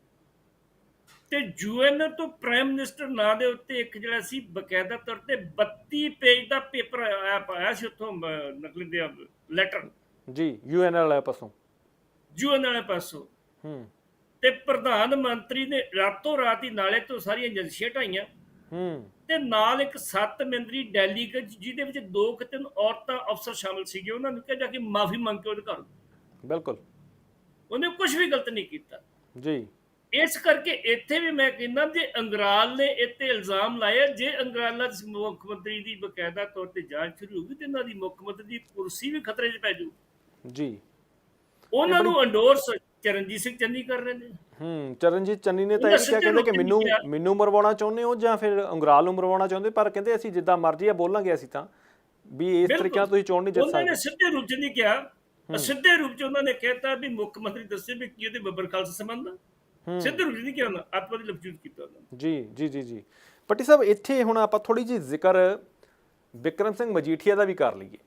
ਤੇ ਯੂਐਨ ਤੋਂ ਪ੍ਰਾਈਮ ਮਿਨਿਸਟਰ ਨਾਂ ਦੇ ਉੱਤੇ ਇੱਕ ਜਿਹੜਾ ਸੀ ਬਕਾਇਦਾ ਤੌਰ ਤੇ 32 ਪੇਜ ਦਾ ਪੇਪਰ ਆਇਆ ਪਾਇਆ ਸੀ ਉੱਥੋਂ ਨਕਲੀ ਦੇ ਲੈਟਰ
ਜੀ ਯੂਐਨ ਵਾਲੇ ਪਾਸੋਂ
ਯੂਐਨ ਵਾਲੇ ਪਾਸੋਂ।
ਹੂੰ।
ਤੇ ਪ੍ਰਧਾਨ ਮੰਤਰੀ ਨੇ ਰਾਤੋਂ ਰਾਤ ਹੀ ਨਾਲੇ ਤੋਂ ਸਾਰੀਆਂ ਏਜੰਸੀਆਂ ਢਾਈਆਂ।
ਹੂੰ।
ਤੇ ਨਾਲ ਇੱਕ ਸੱਤ ਮੈਂਬਰੀ ਡੈਲੀਗੇਟ ਜਿਹਦੇ ਵਿੱਚ ਦੋ ਕਿ ਤਿੰਨ ਔਰਤਾਂ ਅਫਸਰ ਸ਼ਾਮਲ ਸੀਗੇ। ਉਹਨਾਂ ਨੂੰ ਕਿਹਾ ਜਾ ਕੇ ਮਾਫੀ ਮੰਗ ਕੇ ਉਹਦੇ ਘਰ
ਬਿਲਕੁਲ।
ਉਹਨੇ ਕੁਝ ਵੀ ਗਲਤ ਨਹੀਂ ਕੀਤਾ।
ਜੀ।
ਇਸ ਕਰਕੇ ਇੱਥੇ ਵੀ ਮੈਂ ਕਹਿੰਦਾ ਜੇ ਅੰਗਰਾਲ ਨੇ ਇੱਥੇ ਇਲਜ਼ਾਮ ਲਾਇਆ ਜੇ ਅੰਗਰਾਲਾ ਦੀ ਮੁੱਖ ਮੰਤਰੀ ਦੀ ਬਕਾਇਦਾ ਤੌਰ ਤੇ ਜਾਂਚ ਸ਼ੁਰੂ ਹੋਊਗੀ ਤੇ ਇਹਨਾਂ ਦੀ ਮੁੱਖ ਮੰਤਰੀ ਦੀ ਕੁਰਸੀ ਵੀ ਖਤਰੇ 'ਚ ਪੈ ਜਾਊ।
ਜੀ।
ਉਹਨਾਂ ਨੂੰ ਅੰਡੋਰਸ ਚਰਨਜੀਤ ਸਿੰਘ ਚੰਨੀ ਕਰ ਰਹੇ ਨੇ।
ਹੂੰ ਚਰਨਜੀਤ ਚੰਨੀ ਨੇ ਤਾਂ ਇਹ ਕਿਹਾ ਕਹਿੰਦੇ ਕਿ ਮੈਨੂੰ। ਮੈਨੂੰ ਮਰਵਾਉਣਾ ਚਾਹੁੰਦੇ ਹੋ ਜਾਂ ਫਿਰ ਅੰਗਰਾਲ ਨੂੰ ਮਰਵਾਉਣਾ ਚਾਹੁੰਦੇ ਪਰ ਕਹਿੰਦੇ ਅਸੀਂ ਜਿੱਦਾਂ ਮਰਜ਼ੀ ਆ ਬੋਲਾਂਗੇ ਅਸੀਂ ਤਾਂ। ਵੀ ਇਸ। ਤਰੀਕੇ ਨਾਲ ਤੁਸੀਂ ਚੋਣ ਨਹੀਂ ਜਿੱਤ
ਉਹਨਾਂ ਨੇ
ਸਕਦੇ।
ਸਿੱਧੇ ਰੂਪ 'ਚ ਨਹੀਂ ਕਿਹਾ। ਸਿੱਧੇ ਰੂਪ 'ਚ ਉਹਨਾਂ ਨੇ ਕਹਿਤਾ ਵੀ ਮੁੱਖ ਮੰਤਰੀ ਦੱਸੇ ਵੀ ਕੀ ਉਹਦੇ ਬੱਬਰ ਖਾਲਸਾ ਸੰਬੰਧ ਆ। ਸਿੱਧੇ ਰੂਪ 'ਚ ਨਹੀਂ ਕਿਹਾ ਉਹਨਾਂ ਆਤਮਾ ਦੀ ਲਫ਼ਜ਼ ਯੂਜ਼ ਕੀਤਾ ਉਹਨਾਂ
ਜੀ ਜੀ ਜੀ ਜੀ। ਪੱਟੀ ਸਾਹਿਬ ਇੱਥੇ ਹੁਣ ਆਪਾਂ ਥੋੜੀ ਜਿਹੀ ਜ਼ਿਕਰ ਵਿਕਰਮ ਸਿੰਘ ਮਜੀਠੀਆ ਦਾ ਵੀ ਕਰ ਲਈਏ।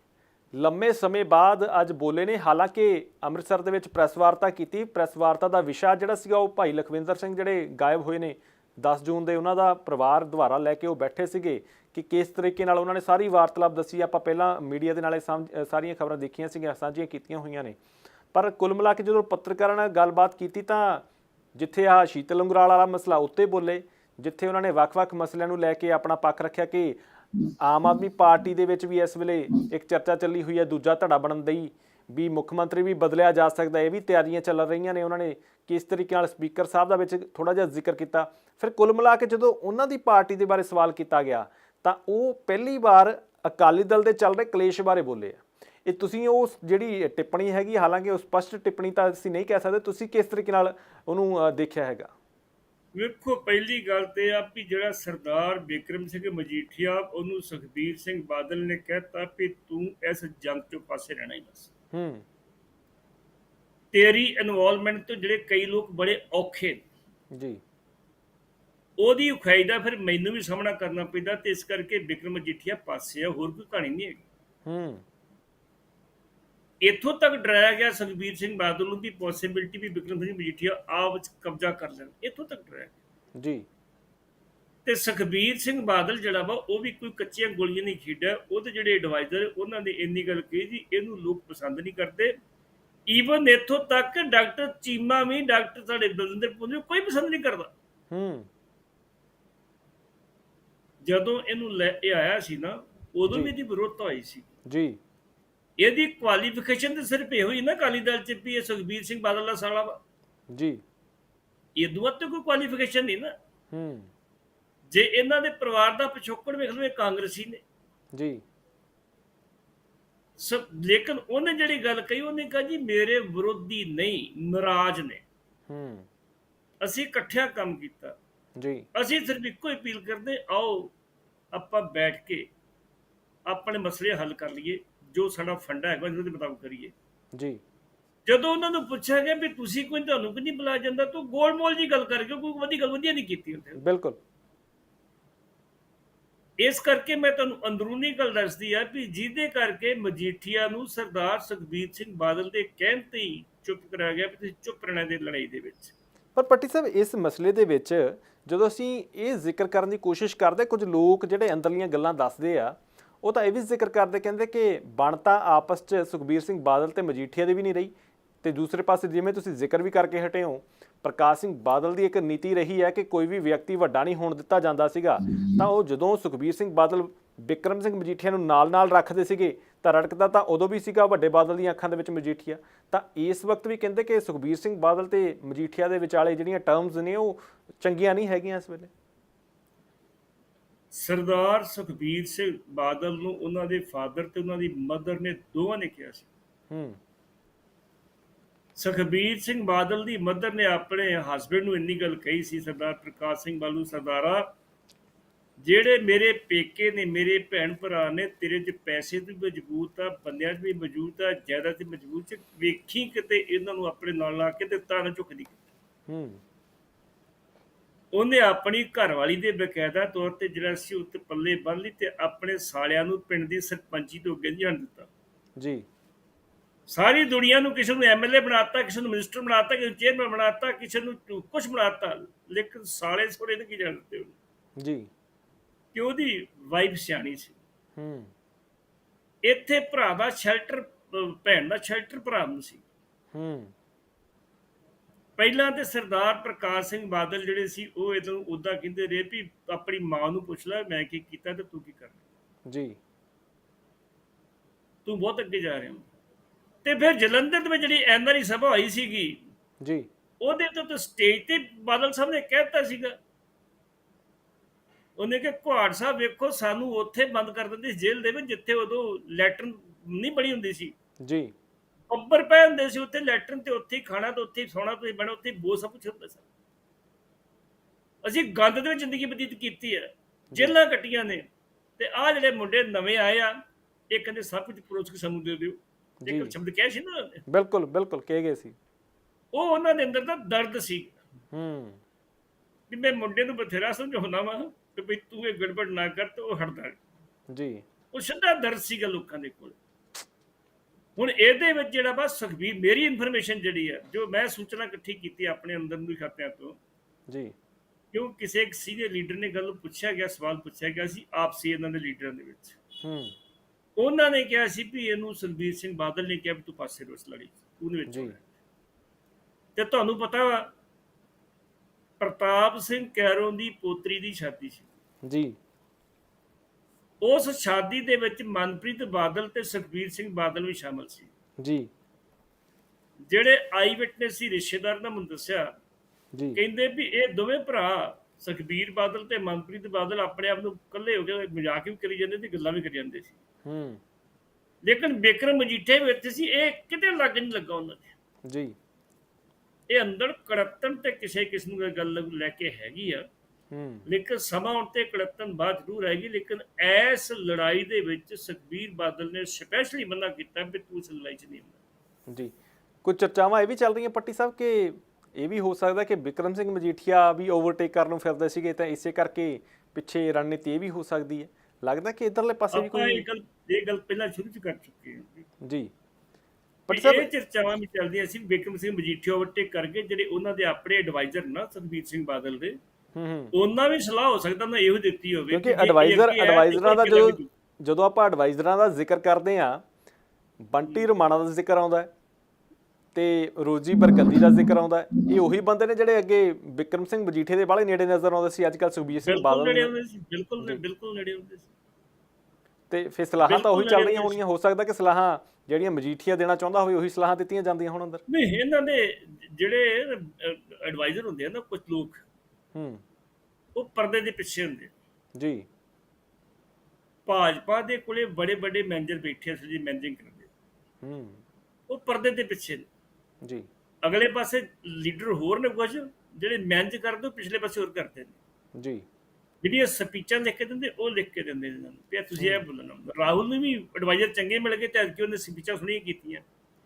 ਲੰਮੇ ਸਮੇਂ ਬਾਅਦ ਅੱਜ ਬੋਲੇ ਨੇ ਹਾਲਾਂਕਿ ਅੰਮ੍ਰਿਤਸਰ ਦੇ ਵਿੱਚ ਪ੍ਰੈਸ ਵਾਰਤਾ ਕੀਤੀ। ਪ੍ਰੈਸ ਵਾਰਤਾ ਦਾ ਵਿਸ਼ਾ ਜਿਹੜਾ ਸੀਗਾ ਉਹ ਭਾਈ ਲਖਵਿੰਦਰ ਸਿੰਘ ਜਿਹੜੇ ਗਾਇਬ ਹੋਏ ਨੇ 10 ਜੂਨ ਦੇ ਉਹਨਾਂ ਦਾ ਪਰਿਵਾਰ ਦੁਆਰਾ ਲੈ ਕੇ ਉਹ ਬੈਠੇ ਸੀਗੇ ਕਿ ਕਿਸ ਤਰੀਕੇ ਨਾਲ ਉਹਨਾਂ ਨੇ ਸਾਰੀ ਵਾਰਤਾਲਾਪ ਦੱਸੀ। ਆਪਾਂ ਪਹਿਲਾਂ ਮੀਡੀਆ ਦੇ ਨਾਲੇ ਸਾਂਝ- ਅ, ਸਾਰੀਆਂ ਖਬਰਾਂ ਦੇਖੀਆਂ ਸੀਗੀਆਂ ਸਾਂਝੀਆਂ ਕੀਤੀਆਂ ਹੋਈਆਂ ਨੇ। ਪਰ ਕੁੱਲ ਮਿਲਾ ਕੇ ਜਦੋਂ ਪੱਤਰਕਾਰਾਂ ਨਾਲ ਗੱਲਬਾਤ ਕੀਤੀ ਤਾਂ ਜਿੱਥੇ ਆ ਸ਼ੀਤਲ ਉਂਗਰਾਲ ਵਾਲਾ ਮਸਲਾ ਉੱਤੇ ਬੋਲੇ ਜਿੱਥੇ ਉਹਨਾਂ ਨੇ ਵੱਖ-ਵੱਖ ਮਸਲਿਆਂ ਨੂੰ ਲੈ ਕੇ ਆਪਣਾ ਪੱਖ ਰੱਖਿਆ ਕਿ ਆਮ ਆਦਮੀ ਪਾਰਟੀ ਦੇ ਵਿੱਚ ਵੀ ਇਸ ਵੇਲੇ ਇੱਕ ਚਰਚਾ ਚੱਲੀ ਹੋਈ ਹੈ, ਦੂਜਾ ਧੜਾ ਬਣਨ ਦੀ ਵੀ ਮੁੱਖ ਮੰਤਰੀ ਵੀ ਬਦਲਿਆ ਜਾ ਸਕਦਾ, ਇਹ ਵੀ ਤਿਆਰੀਆਂ ਚੱਲ ਰਹੀਆਂ ਨੇ। ਉਹਨਾਂ ਨੇ ਕਿਸ ਤਰੀਕੇ ਨਾਲ ਸਪੀਕਰ ਸਾਹਿਬ ਦਾ ਵਿੱਚ ਥੋੜਾ ਜਿਹਾ ਜ਼ਿਕਰ ਕੀਤਾ। ਫਿਰ ਕੁੱਲ ਮਿਲਾ ਕੇ ਜਦੋਂ ਉਹਨਾਂ ਦੀ ਪਾਰਟੀ ਦੇ ਬਾਰੇ ਸਵਾਲ ਕੀਤਾ ਗਿਆ, ਤਾਂ ਉਹ ਪਹਿਲੀ ਵਾਰ ਅਕਾਲੀ ਦਲ ਦੇ ਚੱਲ ਰਹੇ ਕਲੇਸ਼ ਬਾਰੇ ਬੋਲੇ ਆ। ਇਹ ਤੁਸੀਂ ਉਹ ਜਿਹੜੀ ਟਿੱਪਣੀ ਹੈਗੀ, ਹਾਲਾਂਕਿ ਉਹ ਸਪਸ਼ਟ ਟਿੱਪਣੀ ਤਾਂ ਅਸੀਂ ਨਹੀਂ ਕਹਿ ਸਕਦੇ, ਤੁਸੀਂ ਕਿਸ ਤਰੀਕੇ ਨਾਲ ਉਹਨੂੰ ਦੇਖਿਆ ਹੈਗਾ?
ਵੇਖੋ ਪਹਿਲੀ ਗੱਲ ਤੇ ਆ ਵੀ ਜਿਹੜਾ ਸਰਦਾਰ ਬਿਕਰਮ ਸਿੰਘ ਮਜੀਠੀਆ ਉਹਨੂੰ ਸੁਖਬੀਰ ਸਿੰਘ ਬਾਦਲ ਨੇ ਕਹਿਤਾ ਵੀ ਤੂੰ ਇਸ ਜੰਗ ਚੋਂ ਪਾਸੇ ਰਹਿਣਾ ਹੀ ਬਸ।
ਹੂੰ।
ਤੇਰੀ ਇਨਵੋਲਵਮੈਂਟ ਤੋਂ ਜਿਹੜੇ ਕਈ ਲੋਕ ਬੜੇ ਔਖੇ
ਜੀ।
ਉਹਦੀ ਉਖਾਈ ਦਾ ਫਿਰ ਮੈਨੂੰ ਵੀ ਸਾਹਮਣਾ ਕਰਨਾ ਪੈਂਦਾ ਤੇ ਇਸ ਕਰਕੇ ਬਿਕਰਮ ਮਜੀਠੀਆ ਪਾਸੇ ਆ ਹੋਰ ਕੋਈ ਕਹਾਣੀ ਨਹੀਂ ਹੈਗੀ।
ਹੂੰ।
ਇੱਥੋਂ ਤੱਕ ਡਰਾਇਆ ਗਿਆ ਸੁਖਬੀਰ ਸਿੰਘ ਬਾਦਲ ਨੂੰ ਵੀ ਪੋਸਿਬਿਲਿਟੀ ਵੀ ਬਿਕਰਮ ਸਿੰਘ ਮਜੀਠੀਆ ਆਪ ਵਿੱਚ ਕਬਜ਼ਾ ਕਰ ਲੈਣ। ਇੱਥੋਂ ਤੱਕ ਡਰਾਇਆ ਗਿਆ।
ਜੀ।
ਤੇ ਸੁਖਬੀਰ ਸਿੰਘ ਬਾਦਲ ਜਿਹੜਾ ਵਾ ਉਹ ਵੀ ਕੋਈ ਕੱਚੀਆਂ ਗੋਲੀਆਂ ਨਹੀਂ ਖੇਡਿਆ। ਉਹਦੇ ਜਿਹੜੇ ਐਡਵਾਈਜ਼ਰ ਉਹਨਾਂ ਨੇ ਇੰਨੀ ਗੱਲ ਕਹੀ ਜੀ ਇਹਨੂੰ ਲੋਕ ਪਸੰਦ ਨਹੀਂ ਕਰਦੇ। ਈਵਨ ਇੱਥੋਂ ਤੱਕ ਡਾਕਟਰ ਚੀਮਾ ਵੀ ਡਾਕਟਰ ਸਾਡੇ ਬਲਵਿੰਦਰ ਪੁੰਜ ਨੂੰ ਕੋਈ ਪਸੰਦ ਨਹੀਂ ਕਰਦਾ।
ਹੂੰ।
ਜਦੋਂ ਇਹਨੂੰ ਲੈ ਆਇਆ ਸੀ ਨਾ ਉਦੋਂ। ਵੀ ਇਹਦੀ ਵਿਰੋਧਤਾ ਹੋਈ ਸੀ।
ਜੀ।
ਇਹਦੀ ਕੁਆਲੀਫਿਕੇਸ਼ਨ ਤੇ ਸਿਰਫ ਇਹੋ ਹੀ ਨਾ ਅਕਾਲੀ ਦਲ ਚ ਵੀ ਇਹ ਸੁਖਬੀਰ ਸਿੰਘ ਬਾਦਲ ਦਾ ਸਾਲਾ ਵਾ।
ਜੀ।
ਇਹ ਦੁਆ ਤੇ ਕੋਈ ਕੁਆਲੀਫਿਕੇਸ਼ਨ ਨਹੀਂ ਨਾ।
ਹੂੰ।
ਜੇ ਇਹਨਾਂ ਦੇ ਪਰਿਵਾਰ ਦਾ ਪਿਛੋਕੜ ਵੇਖ ਲਓ ਇਹ ਕਾਂਗਰਸੀ ਨੇ।
ਜੀ।
ਸਭ ਲੇਕਿਨ ਉਹਨੇ ਜਿਹੜੀ ਗੱਲ ਕਹੀ ਉਹਨੇ ਕਹਾ ਜੀ ਮੇਰੇ ਵਿਰੋਧੀ ਨਹੀਂ ਨਾਰਾਜ਼ ਨੇ।
ਹੂੰ।
ਅਸੀਂ ਇਕੱਠਿਆਂ ਕੰਮ ਕੀਤਾ।
ਜੀ।
ਅਸੀਂ ਸਿਰਫ ਇੱਕੋ ਹੀ ਅਪੀਲ ਕਰਦੇ ਆਓ ਆਪਾਂ ਬੈਠ ਕੇ ਆਪਣੇ ਮਸਲੇ ਹੱਲ ਕਰ ਲਈਏ। ਜੋ ਸਾਡਾ ਫੰਡਾ ਹੈਗਾ ਉਹਦੇ ਮੁਤਾਬਕ ਕਰੀਏ।
ਜੀ।
ਜਦੋਂ ਉਹਨਾਂ ਨੂੰ ਪੁੱਛਿਆ ਗਿਆ ਵੀ ਤੁਸੀਂ ਕੋਈ ਤੁਹਾਨੂੰ ਕਿ ਨਹੀਂ ਬੁਲਾਇਆ ਜਾਂਦਾ ਤਾਂ ਗੋਲਮੋਲ ਜੀ ਗੱਲ ਕਰਕੇ ਕੋਈ ਵਧੀਆ ਗੱਲ ਵਧੀਆ ਨਹੀਂ ਕੀਤੀ ਉੱਥੇ
ਬਿਲਕੁਲ।
ਇਸ ਕਰਕੇ ਮੈਂ ਤੁਹਾਨੂੰ ਅੰਦਰੂਨੀ ਗੱਲ ਦੱਸਦੀ ਆ ਵੀ ਜਿਹਦੇ ਕਰਕੇ ਮਜੀਠੀਆ ਨੂੰ ਸਰਦਾਰ ਸੁਖਬੀਰ ਸਿੰਘ ਬਾਦਲ ਦੇ ਕਹਿਣ ਤੇ ਹੀ ਚੁੱਪ ਕਰਾਇਆ ਗਿਆ ਵੀ ਤੁਸੀਂ ਚੁੱਪ ਰਹਿਣਾ ਦੇ ਲੜਾਈ ਦੇ ਵਿੱਚ।
ਪਰ ਪੱਟੀ ਸਾਹਿਬ ਇਸ ਮਸਲੇ ਦੇ ਵਿੱਚ ਜਦੋਂ ਅਸੀਂ ਇਹ ਜ਼ਿਕਰ ਕਰਨ ਦੀ ਕੋਸ਼ਿਸ਼ ਕਰਦੇ ਕੁਝ ਲੋਕ ਜਿਹੜੇ ਅੰਦਰਲੀਆਂ ਗੱਲਾਂ ਦੱਸਦੇ ਆ ਉਹ ਤਾਂ ਇਹ ਵੀ ਜ਼ਿਕਰ ਕਰਦੇ ਕਹਿੰਦੇ ਕਿ ਬਣਤਾ ਆਪਸ 'ਚ ਸੁਖਬੀਰ ਸਿੰਘ ਬਾਦਲ ਤੇ ਮਜੀਠੀਆ ਦੀ ਵੀ ਨਹੀਂ ਰਹੀ ਤੇ ਦੂਸਰੇ ਪਾਸੇ ਜਿਵੇਂ ਤੁਸੀਂ ਜ਼ਿਕਰ ਵੀ ਕਰਕੇ ਹਟੇ ਹੋ, ਪ੍ਰਕਾਸ਼ ਸਿੰਘ ਬਾਦਲ ਦੀ ਇੱਕ ਨੀਤੀ ਰਹੀ ਹੈ ਕਿ ਕੋਈ ਵੀ ਵਿਅਕਤੀ ਵੱਡਾ ਨਹੀਂ ਹੋਣ ਦਿੱਤਾ ਜਾਂਦਾ ਸੀਗਾ, ਤਾਂ ਉਹ ਜਦੋਂ ਸੁਖਬੀਰ ਸਿੰਘ ਬਾਦਲ ਵਿਕਰਮ ਸਿੰਘ ਮਜੀਠੀਆ ਨੂੰ ਨਾਲ-ਨਾਲ ਰੱਖਦੇ ਸੀਗੇ, ਤਾਂ ਰੜਕਦਾ ਤਾਂ ਉਦੋਂ ਵੀ ਸੀਗਾ ਵੱਡੇ ਬਾਦਲ ਦੀਆਂ ਅੱਖਾਂ ਦੇ ਵਿੱਚ ਮਜੀਠੀਆ, ਤਾਂ ਇਸ ਵਕਤ ਵੀ ਕਹਿੰਦੇ ਕਿ ਸੁਖਬੀਰ ਸਿੰਘ ਬਾਦਲ ਤੇ ਮਜੀਠੀਆ ਦੇ ਵਿਚਾਲੇ ਜਿਹੜੀਆਂ ਟਰਮਸ ਨੇ ਉਹ ਚੰਗੀਆਂ ਨਹੀਂ ਹੈਗੀਆਂ ਇਸ ਵੇਲੇ।
ਸਰਦਾਰ ਸੁਖਬੀਰ ਸਿੰਘ ਬਾਦਲ ਨੂੰ ਉਹਨਾਂ ਦੇ ਫਾਦਰ ਤੇ ਉਹਨਾਂ ਦੀ ਮਦਰ ਨੇ ਦੋਵਾਂ ਨੇ ਕਿਹਾ ਸੀ।
ਹੂੰ।
ਸੁਖਬੀਰ ਸਿੰਘ ਬਾਦਲ ਦੀ ਮਦਰ ਨੇ ਆਪਣੇ ਹਸਬੰਡ ਨੂੰ ਇੰਨੀ ਗੱਲ ਕਹੀ ਸੀ ਸਰਦਾਰ ਪ੍ਰਕਾਸ਼ ਸਿੰਘ ਬਾਲੂ ਸਰਦਾਰਾ ਜਿਹੜੇ ਮੇਰੇ ਪੇਕੇ ਨੇ ਮੇਰੇ ਭੈਣ ਭਰਾ ਨੇ ਤੇਰੇ 'ਚ ਪੈਸੇ ਦੀ ਮਜ਼ਬੂਤ ਆ ਬੰਦਿਆਂ 'ਚ ਵੀ ਮਜ਼ਬੂਤ ਆ ਜਾਇਦਾਦ 'ਚ ਮਜ਼ਬੂਤ ਚ ਵੇਖੀ ਕਿਤੇ ਇਹਨਾਂ ਨੂੰ ਆਪਣੇ ਨਾਲ ਲਾ ਕੇ ਤੇ ਤਾਂ ਨਾ ਝੁਕਦੀ
ਹੂੰ।
ਉਹਨੇ ਆਪਣੀ ਘਰਵਾਲੀ ਦੇ ਬਕਾਇਦਾ ਤੌਰ ਤੇ ਜਿਹੜਾ ਸੀ ਉੱਤੇ ਪੱਲੇ ਬੰਨ ਲਈ ਤੇ ਆਪਣੇ ਸਾਲਿਆਂ ਨੂੰ ਪਿੰਡ ਦੀ ਸਰਪੰਚੀ ਤੋਂ ਅੱਗੇ ਜਾਣ ਦਿੱਤਾ।
ਜੀ।
ਸਾਰੀ ਦੁਨੀਆ ਨੂੰ ਕਿਸੇ ਨੂੰ ਐਮਐਲਏ ਬਣਾਤਾ ਕਿਸੇ ਨੂੰ ਮਿਨਿਸਟਰ ਬਣਾਤਾ ਕਿਸੇ ਨੂੰ ਚੇਅਰਮੈਨ ਬਣਾਤਾ ਕਿਸੇ ਨੂੰ ਕੁਝ ਬਣਾਤਾ ਲੇਕਿਨ ਸਾਲੇ ਸੋਰੇ ਨੇ ਕੀ ਜਾਣ ਦਿੱਤੇ ਉਹਨੂੰ?
ਜੀ।
ਕਿ ਉਹਦੀ ਵਾਈਫ ਸਿਆਣੀ ਸੀ।
ਹੂੰ।
ਇੱਥੇ ਭਰਾ ਦਾ ਸ਼ੈਲਟਰ ਭੈਣ ਦਾ ਸ਼ੈਲਟਰ ਭਰਾ ਨੂੰ ਸੀ।
ਹੂੰ।
ਪਹਿਲਾਂ ਤੇ ਸਰਦਾਰ ਪ੍ਰਕਾਸ਼ ਸਿੰਘ ਬਾਦਲ ਜਿਹੜੇ ਸੀ ਉਹ ਇਹਨੂੰ ਉਦਾਂ ਕਹਿੰਦੇ ਰਹੇ ਵੀ ਆਪਣੀ ਮਾਂ ਨੂੰ ਪੁੱਛ ਲੈ ਮੈਂ ਕੀ ਕੀਤਾ ਤੇ ਤੂੰ ਕੀ ਕਰਨਾ
ਜੀ।
ਤੂੰ ਬਹੁਤ ਅੱਗੇ ਜਾ ਰਿਹਾ। ਤੇ ਫਿਰ ਜਲੰਧਰ ਦੇ ਵਿੱਚ ਜਿਹੜੀ ਐਨਆਰਈ ਸਭਾ ਹੋਈ ਸੀਗੀ
ਜੀ।
ਉਹਦੇ ਤੋਂ ਤਾਂ ਸਟੇਜ ਤੇ ਬਾਦਲ ਸਾਹਿਬ ਨੇ ਕਹਿਤਾ ਸੀਗਾ। ਉਹਨੇ ਕਿ ਕੁਹਾੜ ਸਾਹਿਬ ਵੇਖੋ ਸਾਨੂੰ ਉੱਥੇ ਬੰਦ ਕਰ ਦਿੰਦੇ ਜੇਲ੍ਹ ਦੇ ਵਿੱਚ ਜਿੱਥੇ ਉਦੋਂ ਲੈਟਰਨ ਨਹੀਂ ਬਣੀ ਹੁੰਦੀ ਸੀ।
ਜੀ।
ਉੱਪਰ ਪਏ ਹੁੰਦੇ ਸੀ ਉੱਥੇ ਲੈਟਰਨ ਤੇ ਉੱਥੇ ਖਾਣਾ ਤੇ ਉੱਥੇ ਸੌਣਾ ਤੇ ਬਣਾ ਉੱਥੇ ਬਹੁਤ ਸਭ ਕੁਝ ਹੁੰਦਾ ਸੀ। ਅਸੀਂ ਗੰਦ ਦੇ ਵਿੱਚ ਜ਼ਿੰਦਗੀ ਬਤੀਤ ਕੀਤੀ ਹੈ ਜੇਲ੍ਹਾਂ ਕੱਟੀਆਂ ਨੇ ਤੇ ਆਹ ਜਿਹੜੇ ਮੁੰਡੇ ਨਵੇਂ ਆਏ ਆ ਇਹ ਕਹਿੰਦੇ ਸਭ ਕੁਝ ਪਰੋਸ ਕੇ ਸਾਨੂੰ ਦੇ ਦਿਓ। ਇੱਕ ਸ਼ਬਦ ਕਹਿ ਸੀ ਨਾ।
ਬਿਲਕੁਲ ਬਿਲਕੁਲ ਕਹੇ ਗਏ ਸੀ।
ਉਹ ਉਹਨਾਂ ਦੇ ਅੰਦਰ ਦਾ ਦਰਦ ਸੀ।
ਹੂੰ।
ਵੀ ਮੈਂ ਮੁੰਡੇ ਨੂੰ ਬਥੇਰਾ ਸਮਝਾਉਣਾ ਵਾ ਕਿ ਭਈ ਤੂੰ ਇਹ ਗੜਬੜ ਨਾ ਕਰ ਤੇ ਉਹ ਹਟਦਾ।
ਜੀ।
ਉਹ ਸਿੱਧਾ ਦਰਦ ਸੀਗਾ ਲੋਕਾਂ ਦੇ ਕੋਲ। ਹੁਣ ਇਹਦੇ ਵਿੱਚ ਜਿਹੜਾ ਬਸ ਸੁਖਬੀਰ ਮੇਰੀ ਇਨਫੋਰਮੇਸ਼ਨ ਜਿਹੜੀ ਹੈ ਜੋ ਮੈਂ ਸੂਚਨਾ ਇਕੱਠੀ ਕੀਤੀ ਆਪਣੇ ਅੰਦਰ ਨੂੰ ਖਾਤਿਆਂ ਤੋਂ
ਜੀ।
ਕਿਉਂ ਕਿਸੇ ਇੱਕ ਸੀਨੀਅਰ ਲੀਡਰ ਨੇ ਗੱਲ ਨੂੰ ਪੁੱਛਿਆ ਗਿਆ ਸਵਾਲ ਪੁੱਛਿਆ ਗਿਆ ਸੀ ਆਪਸੀ ਇਹਨਾਂ ਦੇ ਲੀਡਰਾਂ ਦੇ ਵਿੱਚ।
ਹੂੰ।
ਉਹਨਾਂ ਨੇ ਕਿਹਾ ਸੀ ਵੀ ਇਹਨੂੰ ਸੁਖਬੀਰ ਸਿੰਘ ਬਾਦਲ ਨੇ ਕਿਹਾ ਵੀ ਤੂੰ ਪਾਸੇ ਰੋਸ ਲੜੀ ਤੂੰ ਦੇ ਵਿੱਚ। ਤੇ ਤੁਹਾਨੂੰ ਪਤਾ ਪ੍ਰਤਾਪ ਸਿੰਘ ਕੈਰੋਂ ਦੀ ਪੋਤਰੀ ਦੀ ਸ਼ਾਦੀ ਸੀ।
ਜੀ।
ਉਸ ਸ਼ਾਦੀ ਦੇ ਵਿੱਚ ਮਨਪ੍ਰੀਤ ਬਾਦਲ ਤੇ ਸੁਖਬੀਰ ਸਿੰਘ ਬਾਦਲ ਵੀ ਸ਼ਾਮਲ ਸੀ।
ਜੀ।
ਜਿਹੜੇ ਆਈ ਵਿਟਨੈਸ ਸੀ ਰਿਸ਼ਤੇਦਾਰ ਨੇ ਮੈਨੂੰ ਦੱਸਿਆ
ਜੀ।
ਕਹਿੰਦੇ ਵੀ ਇਹ ਦੋਵੇਂ ਭਰਾ ਸੁਖਬੀਰ ਬਾਦਲ ਤੇ ਮਨਪ੍ਰੀਤ ਬਾਦਲ ਆਪਣੇ ਆਪ ਨੂੰ ਇਕੱਲੇ ਹੋ ਕੇ ਮਜ਼ਾਕ ਵੀ ਕਰੀ ਜਾਂਦੇ ਤੇ ਗੱਲਾਂ ਵੀ ਕਰੀ ਜਾਂਦੇ ਸੀ।
ਹੂੰ।
ਲੇਕਿਨ ਬਿਕਰਮ ਮਜੀਠੇ ਵੀ ਇੱਥੇ ਸੀ ਇਹ ਕਿਤੇ ਲੱਗ ਨਹੀਂ ਲੱਗਾ ਉਹਨਾਂ ਦੇ।
ਜੀ।
ਇਹ ਅੰਦਰ ਕੜਤਨ ਤੇ ਕਿਸੇ ਕਿਸਮ ਦੀ ਗੱਲ ਲੈ ਕੇ ਹੈਗੀ ਆ। ਲੇਕਿਨ ਸਮਾਂ ਹੁਣ ਤੇ ਕੜਤਨ ਬਾਅਦ ਜ਼ਰੂਰ ਆਏਗੀ ਲੇਕਿਨ ਇਸ ਲੜਾਈ ਦੇ ਵਿੱਚ ਸੁਖਬੀਰ ਬਾਦਲ ਨੇ ਸਪੈਸ਼ਲੀ ਮਨਾ ਕੀਤਾ ਵੀ ਤੂੰ ਇਸ ਲੜਾਈ 'ਚ ਨਹੀਂ ਆਉਣਾ
ਜੀ। ਕੁਝ ਚਰਚਾਵਾਂ ਇਹ ਵੀ ਚੱਲ ਰਹੀਆਂ ਪੱਟੀ ਸਾਹਿਬ ਕਿ ਇਹ ਵੀ ਹੋ ਸਕਦਾ ਕਿ ਵਿਕਰਮ ਸਿੰਘ ਮਜੀਠੀਆ ਵੀ ਓਵਰਟੇਕ ਕਰਨ ਨੂੰ ਫਿਰਦੇ ਸੀਗੇ ਤਾਂ ਇਸੇ ਕਰਕੇ ਪਿੱਛੇ ਰਣਨੀਤੀ ਇਹ ਵੀ ਹੋ ਸਕਦੀ ਹੈ। ਲੱਗਦਾ ਕਿ ਇਧਰਲੇ ਪਾਸੇ ਵੀ ਕੋਈ
ਇਹ ਗੱਲ ਪਹਿਲਾਂ ਸ਼ੁਰੂ ਚ ਕਰ ਚੁੱਕੇ ਹਾਂ
ਜੀ।
ਪਰ
ਪੱਟੀ
ਇਹ ਚਰਚਾਵਾਂ ਵੀ ਚੱਲਦੀਆਂ ਸੀ ਬਿਕਰਮ ਸਿੰਘ ਮਜੀਠੀਆ ਓਵਰਟੇਕ ਕਰਕੇ ਜਿਹੜੇ ਉਹਨਾਂ ਦੇ ਆਪਣੇ ਐਡਵਾਈਜ਼ਰ ਨਾ ਸੁਖਬੀਰ ਸਿੰਘ ਬਾਦਲ ਦੇ। ਉਹਨਾਂ ਵੀ ਸਲਾਹ ਹੋ ਸਕਦਾ ਨਾ ਇਹੋ ਦਿੱਤੀ ਹੋਵੇ
ਕਿਉਂਕਿ ਐਡਵਾਈਜ਼ਰ ਐਡਵਾਈਜ਼ਰਾਂ ਦਾ ਜਦੋਂ ਜਦੋਂ ਆਪਾਂ ਐਡਵਾਈਜ਼ਰਾਂ ਦਾ ਜ਼ਿਕਰ ਕਰਦੇ ਆ ਬੰਟੀ ਰਮਾਣਾ ਦਾ ਜ਼ਿਕਰ ਆਉਂਦਾ ਹੈ ਤੇ ਰੋਜੀ ਬਰਕੰਦੀ ਦਾ ਜ਼ਿਕਰ ਆਉਂਦਾ ਇਹ ਉਹੀ ਬੰਦੇ ਨੇ ਜਿਹੜੇ ਅੱਗੇ ਵਿਕਰਮ ਸਿੰਘ ਮਜੀਠੇ ਦੇ ਬਾਲੇ ਨੇੜੇ ਨਜ਼ਰ ਆਉਂਦੇ ਸੀ ਅੱਜਕੱਲ ਸੁਖਬੀਰ ਸਿੰਘ ਬਾਦਲ
ਬਿਲਕੁਲ ਬਿਲਕੁਲ ਨੇੜੇ ਹੁੰਦੇ ਸੀ।
ਤੇ ਫਿਰ ਸਲਾਹਾਂ ਤਾਂ ਉਹੀ ਚੱਲ ਰਹੀਆਂ ਹੋਣੀਆਂ ਹੋ ਸਕਦਾ ਕਿ ਸਲਾਹਾਂ ਜਿਹੜੀਆਂ ਮਜੀਠੀਆ ਦੇਣਾ ਚਾਹੁੰਦਾ ਹੋਵੇ ਉਹੀ ਸਲਾਹਾਂ ਦਿੱਤੀਆਂ ਜਾਂਦੀਆਂ ਹੋਣ ਅੰਦਰ।
ਨਹੀਂ ਇਹਨਾਂ ਦੇ ਜਿਹੜੇ ਐਡਵਾਈਜ਼ਰ ਹੁੰਦੇ ਆ ਨਾ ਕੁਝ ਲੋਕ
ਹੂੰ।
ਉਹ ਪਰਦੇ ਦੇ ਪਿੱਛੇ ਹੁੰਦੇ।
ਜੀ।
ਭਾਜਪਾ ਦੇ ਕੋਲੇ ਬੜੇ ਬੜੇ ਮੈਨੇਜਰ ਬੈਠੇ ਸੀ ਜੀ ਮੈਨੇਜਿੰਗ ਕਰਦੇ
ਹੂੰ।
ਉਹ ਪਰਦੇ ਦੇ ਪਿੱਛੇ ਨੇ।
ਜੀ।
ਅਗਲੇ ਪਾਸੇ ਲੀਡਰ ਹੋਰ ਨੇ ਕੁਝ ਜਿਹੜੇ ਮੈਨੇਜ ਕਰਦੇ ਪਿਛਲੇ ਪਾਸੇ ਹੋਰ ਕਰਦੇ ਨੇ।
ਜੀ।
ਜਿਹੜੀਆਂ ਸਪੀਚਾਂ ਲਿਖ ਕੇ ਦਿੰਦੇ ਉਹ ਲਿਖ ਕੇ ਦਿੰਦੇ ਨੇ ਇਹਨਾਂ ਨੂੰ ਵੀ ਇਹ ਤੁਸੀਂ ਇਹ ਬੋਲਣਾ ਰਾਹੁਲ ਨੂੰ ਵੀ ਐਡਵਾਈਜ਼ਰ ਚੰਗੇ ਮਿਲ ਗਏ ਤੇ ਅੱਜ ਕਿ ਉਹਨੇ ਸਪੀਚਾਂ ਸੁਣੀਆਂ ਕੀਤੀਆਂ।